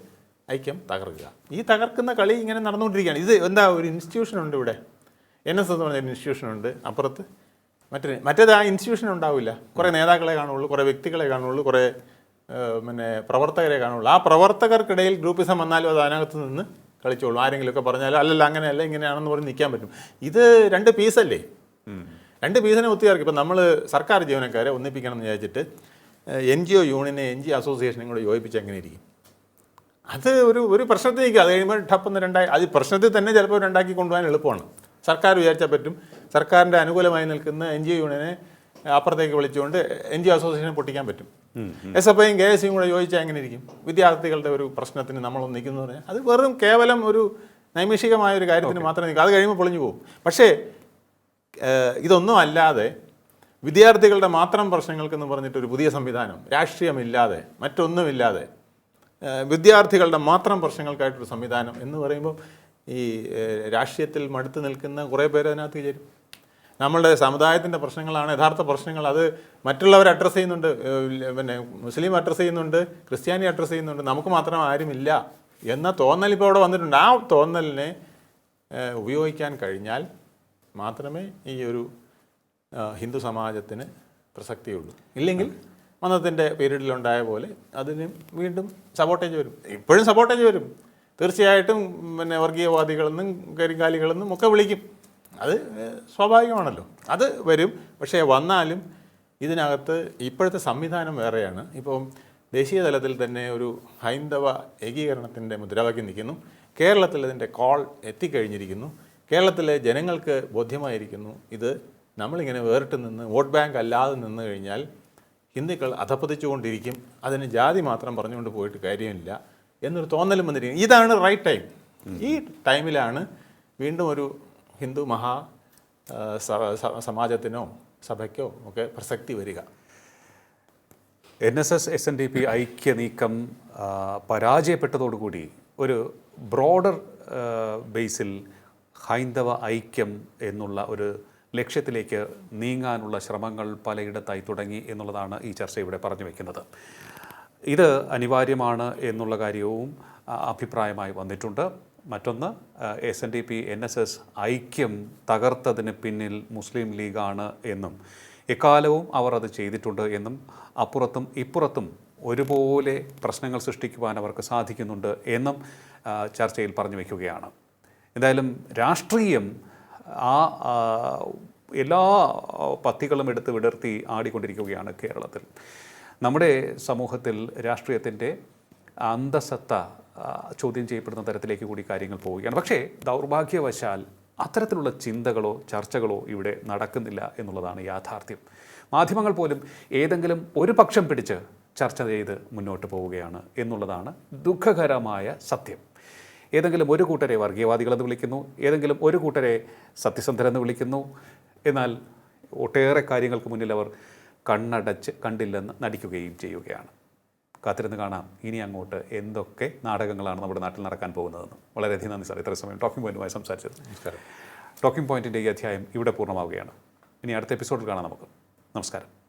ഐക്യം തകർക്കുക. ഈ തകർക്കുന്ന കളി ഇങ്ങനെ നടന്നുകൊണ്ടിരിക്കുകയാണ്. ഇത് എന്താ ഒരു ഇൻസ്റ്റിറ്റ്യൂഷൻ ഉണ്ട് ഇവിടെ? എൻ എസ് എസ് എന്ന് പറഞ്ഞ ഇൻസ്റ്റിറ്റ്യൂഷൻ ഉണ്ട് അപ്പുറത്ത്. മറ്റൊരു മറ്റേത് ആ ഇൻസ്റ്റിറ്റ്യൂഷൻ ഉണ്ടാവില്ല. കുറേ നേതാക്കളെ കാണുള്ളൂ കുറേ വ്യക്തികളെ കാണുള്ളൂ കുറേ പിന്നെ പ്രവർത്തകരെ കാണുള്ളൂ. ആ പ്രവർത്തകർക്കിടയിൽ ഗ്രൂപ്പിസം വന്നാലും അത് അതിനകത്ത് നിന്ന് കളിച്ചോളൂ. ആരെങ്കിലുമൊക്കെ പറഞ്ഞാലും അല്ലല്ല അങ്ങനെയല്ല ഇങ്ങനെയാണെന്ന് പറഞ്ഞ് നിൽക്കാൻ പറ്റും. ഇത് രണ്ട് പീസല്ലേ രണ്ട് പീസിനെ ഒത്തുചേർക്കും. ഇപ്പം നമ്മൾ സർക്കാർ ജീവനക്കാരെ ഒന്നിപ്പിക്കണം എന്ന് വിചാരിച്ചിട്ട് എൻ ജി ഒ യൂണിയനെ എൻ ജി അസോസിയേഷനും കൂടെ യോജിപ്പിച്ച് എങ്ങനെ ഇരിക്കും? അത് ഒരു ഒരു പ്രശ്നത്തിലേക്ക് അത് കഴിയുമ്പോൾ ടപ്പെന്ന് രണ്ടായി അത് പ്രശ്നത്തിൽ തന്നെ ചിലപ്പോൾ രണ്ടാക്കി കൊണ്ടുപോകാൻ എളുപ്പമാണ്. സർക്കാർ വിചാരിച്ചാൽ പറ്റും. സർക്കാരിന്റെ അനുകൂലമായി നിൽക്കുന്ന എൻ ജി ഒ യൂണിയനെ അപ്പുറത്തേക്ക് വിളിച്ചുകൊണ്ട് എൻ ജി ഒ അസോസിയേഷനെ പൊട്ടിക്കാൻ പറ്റും. എസ് എഫ് ഐയും കെ എസ് സിയും കൂടെ ചോദിച്ചാൽ എങ്ങനെ ഇരിക്കും? വിദ്യാർത്ഥികളുടെ ഒരു പ്രശ്നത്തിന് നമ്മൾ നിൽക്കുന്നു പറഞ്ഞാൽ അത് വെറും കേവലം ഒരു നൈമിഷികമായ ഒരു കാര്യത്തിന് മാത്രമേ നിൽക്കും. അത് കഴിയുമ്പോൾ പൊളിഞ്ഞു പോകും. പക്ഷേ ഇതൊന്നും അല്ലാതെ വിദ്യാർത്ഥികളുടെ മാത്രം പ്രശ്നങ്ങൾക്കെന്ന് പറഞ്ഞിട്ട് ഒരു പുതിയ സംവിധാനം രാഷ്ട്രീയമില്ലാതെ മറ്റൊന്നുമില്ലാതെ വിദ്യാർത്ഥികളുടെ മാത്രം പ്രശ്നങ്ങൾക്കായിട്ടൊരു സംവിധാനം എന്ന് പറയുമ്പോൾ ഈ രാഷ്ട്രീയത്തിൽ മടുത്തു നിൽക്കുന്ന കുറേ പേര് അതിനകത്ത് ചേരും നമ്മളുടെ സമുദായത്തിന്റെ പ്രശ്നങ്ങളാണ് യഥാർത്ഥ പ്രശ്നങ്ങൾ അത് മറ്റുള്ളവർ അഡ്രസ്സ് ചെയ്യുന്നുണ്ട്. പിന്നെ മുസ്ലിം അഡ്രസ്സ് ചെയ്യുന്നുണ്ട് ക്രിസ്ത്യാനി അഡ്രസ്സ് ചെയ്യുന്നുണ്ട്. നമുക്ക് മാത്രം ആരുമില്ല എന്ന തോന്നൽ ഇപ്പോൾ അവിടെ വന്നിട്ടുണ്ട്. ആ തോന്നലിനെ ഉപയോഗിക്കാൻ കഴിഞ്ഞാൽ മാത്രമേ ഈ ഒരു ഹിന്ദു സമാജത്തിന് പ്രസക്തിയുള്ളൂ. ഇല്ലെങ്കിൽ മതത്തിന്റെ പീരീഡിലുണ്ടായ പോലെ അതിന് വീണ്ടും സപ്പോർട്ടേജ് വരും. ഇപ്പോഴും സപ്പോർട്ടേജ് വരും. തീർച്ചയായിട്ടും പിന്നെ വർഗീയവാദികളെന്നും കരിങ്കാലികളെന്നും ഒക്കെ വിളിക്കും. അത് സ്വാഭാവികമാണല്ലോ. അത് വരും. പക്ഷേ വന്നാലും ഇതിനകത്ത് ഇപ്പോഴത്തെ സംവിധാനം വേറെയാണ്. ഇപ്പം ദേശീയ തലത്തിൽ തന്നെ ഒരു ഹൈന്ദവ ഏകീകരണത്തിന്റെ മുദ്രാവാക്യം നിൽക്കുന്നു. കേരളത്തിൽ അതിന്റെ കോൾ എത്തിക്കഴിഞ്ഞിരിക്കുന്നു. കേരളത്തിലെ ജനങ്ങൾക്ക് ബോധ്യമായിരിക്കുന്നു. ഇത് നമ്മളിങ്ങനെ വേറിട്ട് നിന്ന് വോട്ട് ബാങ്ക് അല്ലാതെ നിന്ന് കഴിഞ്ഞാൽ ഹിന്ദുക്കൾ അധപ്പതിച്ചുകൊണ്ടിരിക്കും അതിന് ജാതി മാത്രം പറഞ്ഞുകൊണ്ട് പോയിട്ട് കാര്യമില്ല എന്നൊരു തോന്നലും വന്നിരിക്കും ഇതാണ് റൈറ്റ് ടൈം ഈ ടൈമിലാണ് വീണ്ടും ഒരു ഹിന്ദു മഹാ സമാജത്തിനോ സഭയ്ക്കോ ഒക്കെ പ്രസക്തി വരിക. N S S S N D P ഐക്യ നീക്കം പരാജയപ്പെട്ടതോടുകൂടി ഒരു ബ്രോഡർ ബേസിൽ ഹൈന്ദവ ഐക്യം എന്നുള്ള ഒരു ലക്ഷ്യത്തിലേക്ക് നീങ്ങാനുള്ള ശ്രമങ്ങൾ പലയിടത്തായി തുടങ്ങി എന്നുള്ളതാണ് ഈ ചർച്ച ഇവിടെ പറഞ്ഞു വയ്ക്കുന്നത് ഇത് അനിവാര്യമാണ് എന്നുള്ള കാര്യവും അഭിപ്രായമായി വന്നിട്ടുണ്ട്. മറ്റൊന്ന് S N D P N S S ഐക്യം തകർത്തതിന് പിന്നിൽ മുസ്ലിം ലീഗാണ് എന്നും എക്കാലവും അവർ അത് ചെയ്തിട്ടുണ്ട് എന്നും അപ്പുറത്തും ഇപ്പുറത്തും ഒരുപോലെ പ്രശ്നങ്ങൾ സൃഷ്ടിക്കുവാൻ അവർക്ക് സാധിക്കുന്നുണ്ട് എന്നും ചർച്ചയിൽ പറഞ്ഞു വയ്ക്കുകയാണ് എന്തായാലും രാഷ്ട്രീയം ആ എല്ലാ പത്തികളും എടുത്ത് വിടർത്തി ആടിക്കൊണ്ടിരിക്കുകയാണ് കേരളത്തിൽ. നമ്മുടെ സമൂഹത്തിൽ രാഷ്ട്രീയത്തിന്റെ അന്തസത്ത ചോദ്യം ചെയ്യപ്പെടുന്ന തരത്തിലേക്ക് കൂടി കാര്യങ്ങൾ പോവുകയാണ്. പക്ഷേ ദൗർഭാഗ്യവശാൽ അത്തരത്തിലുള്ള ചിന്തകളോ ചർച്ചകളോ ഇവിടെ നടക്കുന്നില്ല എന്നുള്ളതാണ് യാഥാർത്ഥ്യം. മാധ്യമങ്ങൾ പോലും ഏതെങ്കിലും ഒരു പക്ഷം പിടിച്ച് ചർച്ച ചെയ്ത് മുന്നോട്ട് പോവുകയാണ് എന്നുള്ളതാണ് ദുഃഖകരമായ സത്യം. ഏതെങ്കിലും ഒരു കൂട്ടരെ വർഗീയവാദികളെന്ന് വിളിക്കുന്നു ഏതെങ്കിലും ഒരു കൂട്ടരെ സത്യസന്ധരെന്ന് വിളിക്കുന്നു. എന്നാൽ ഒട്ടേറെ കാര്യങ്ങൾക്ക് മുന്നിൽ അവർ കണ്ണടച്ച് കണ്ടില്ലെന്ന് നടിക്കുകയും ചെയ്യുകയാണ്. കാത്തിരുന്ന് കാണാം ഇനി അങ്ങോട്ട് എന്തൊക്കെ നാടകങ്ങളാണ് നമ്മുടെ നാട്ടിൽ നടക്കാൻ പോകുന്നതെന്ന്. വളരെയധികം നന്ദി സാർ. ഇത്ര സമയം ടോക്കിംഗ് പോയിന്റുമായി സംസാരിച്ചത് നമസ്കാരം. ടോക്കിംഗ് പോയിന്റിന്റെ ഈ അധ്യായം ഇവിടെ പൂർണമാവുകയാണ്. ഇനി അടുത്ത എപ്പിസോഡിൽ കാണാം നമുക്ക്. നമസ്കാരം.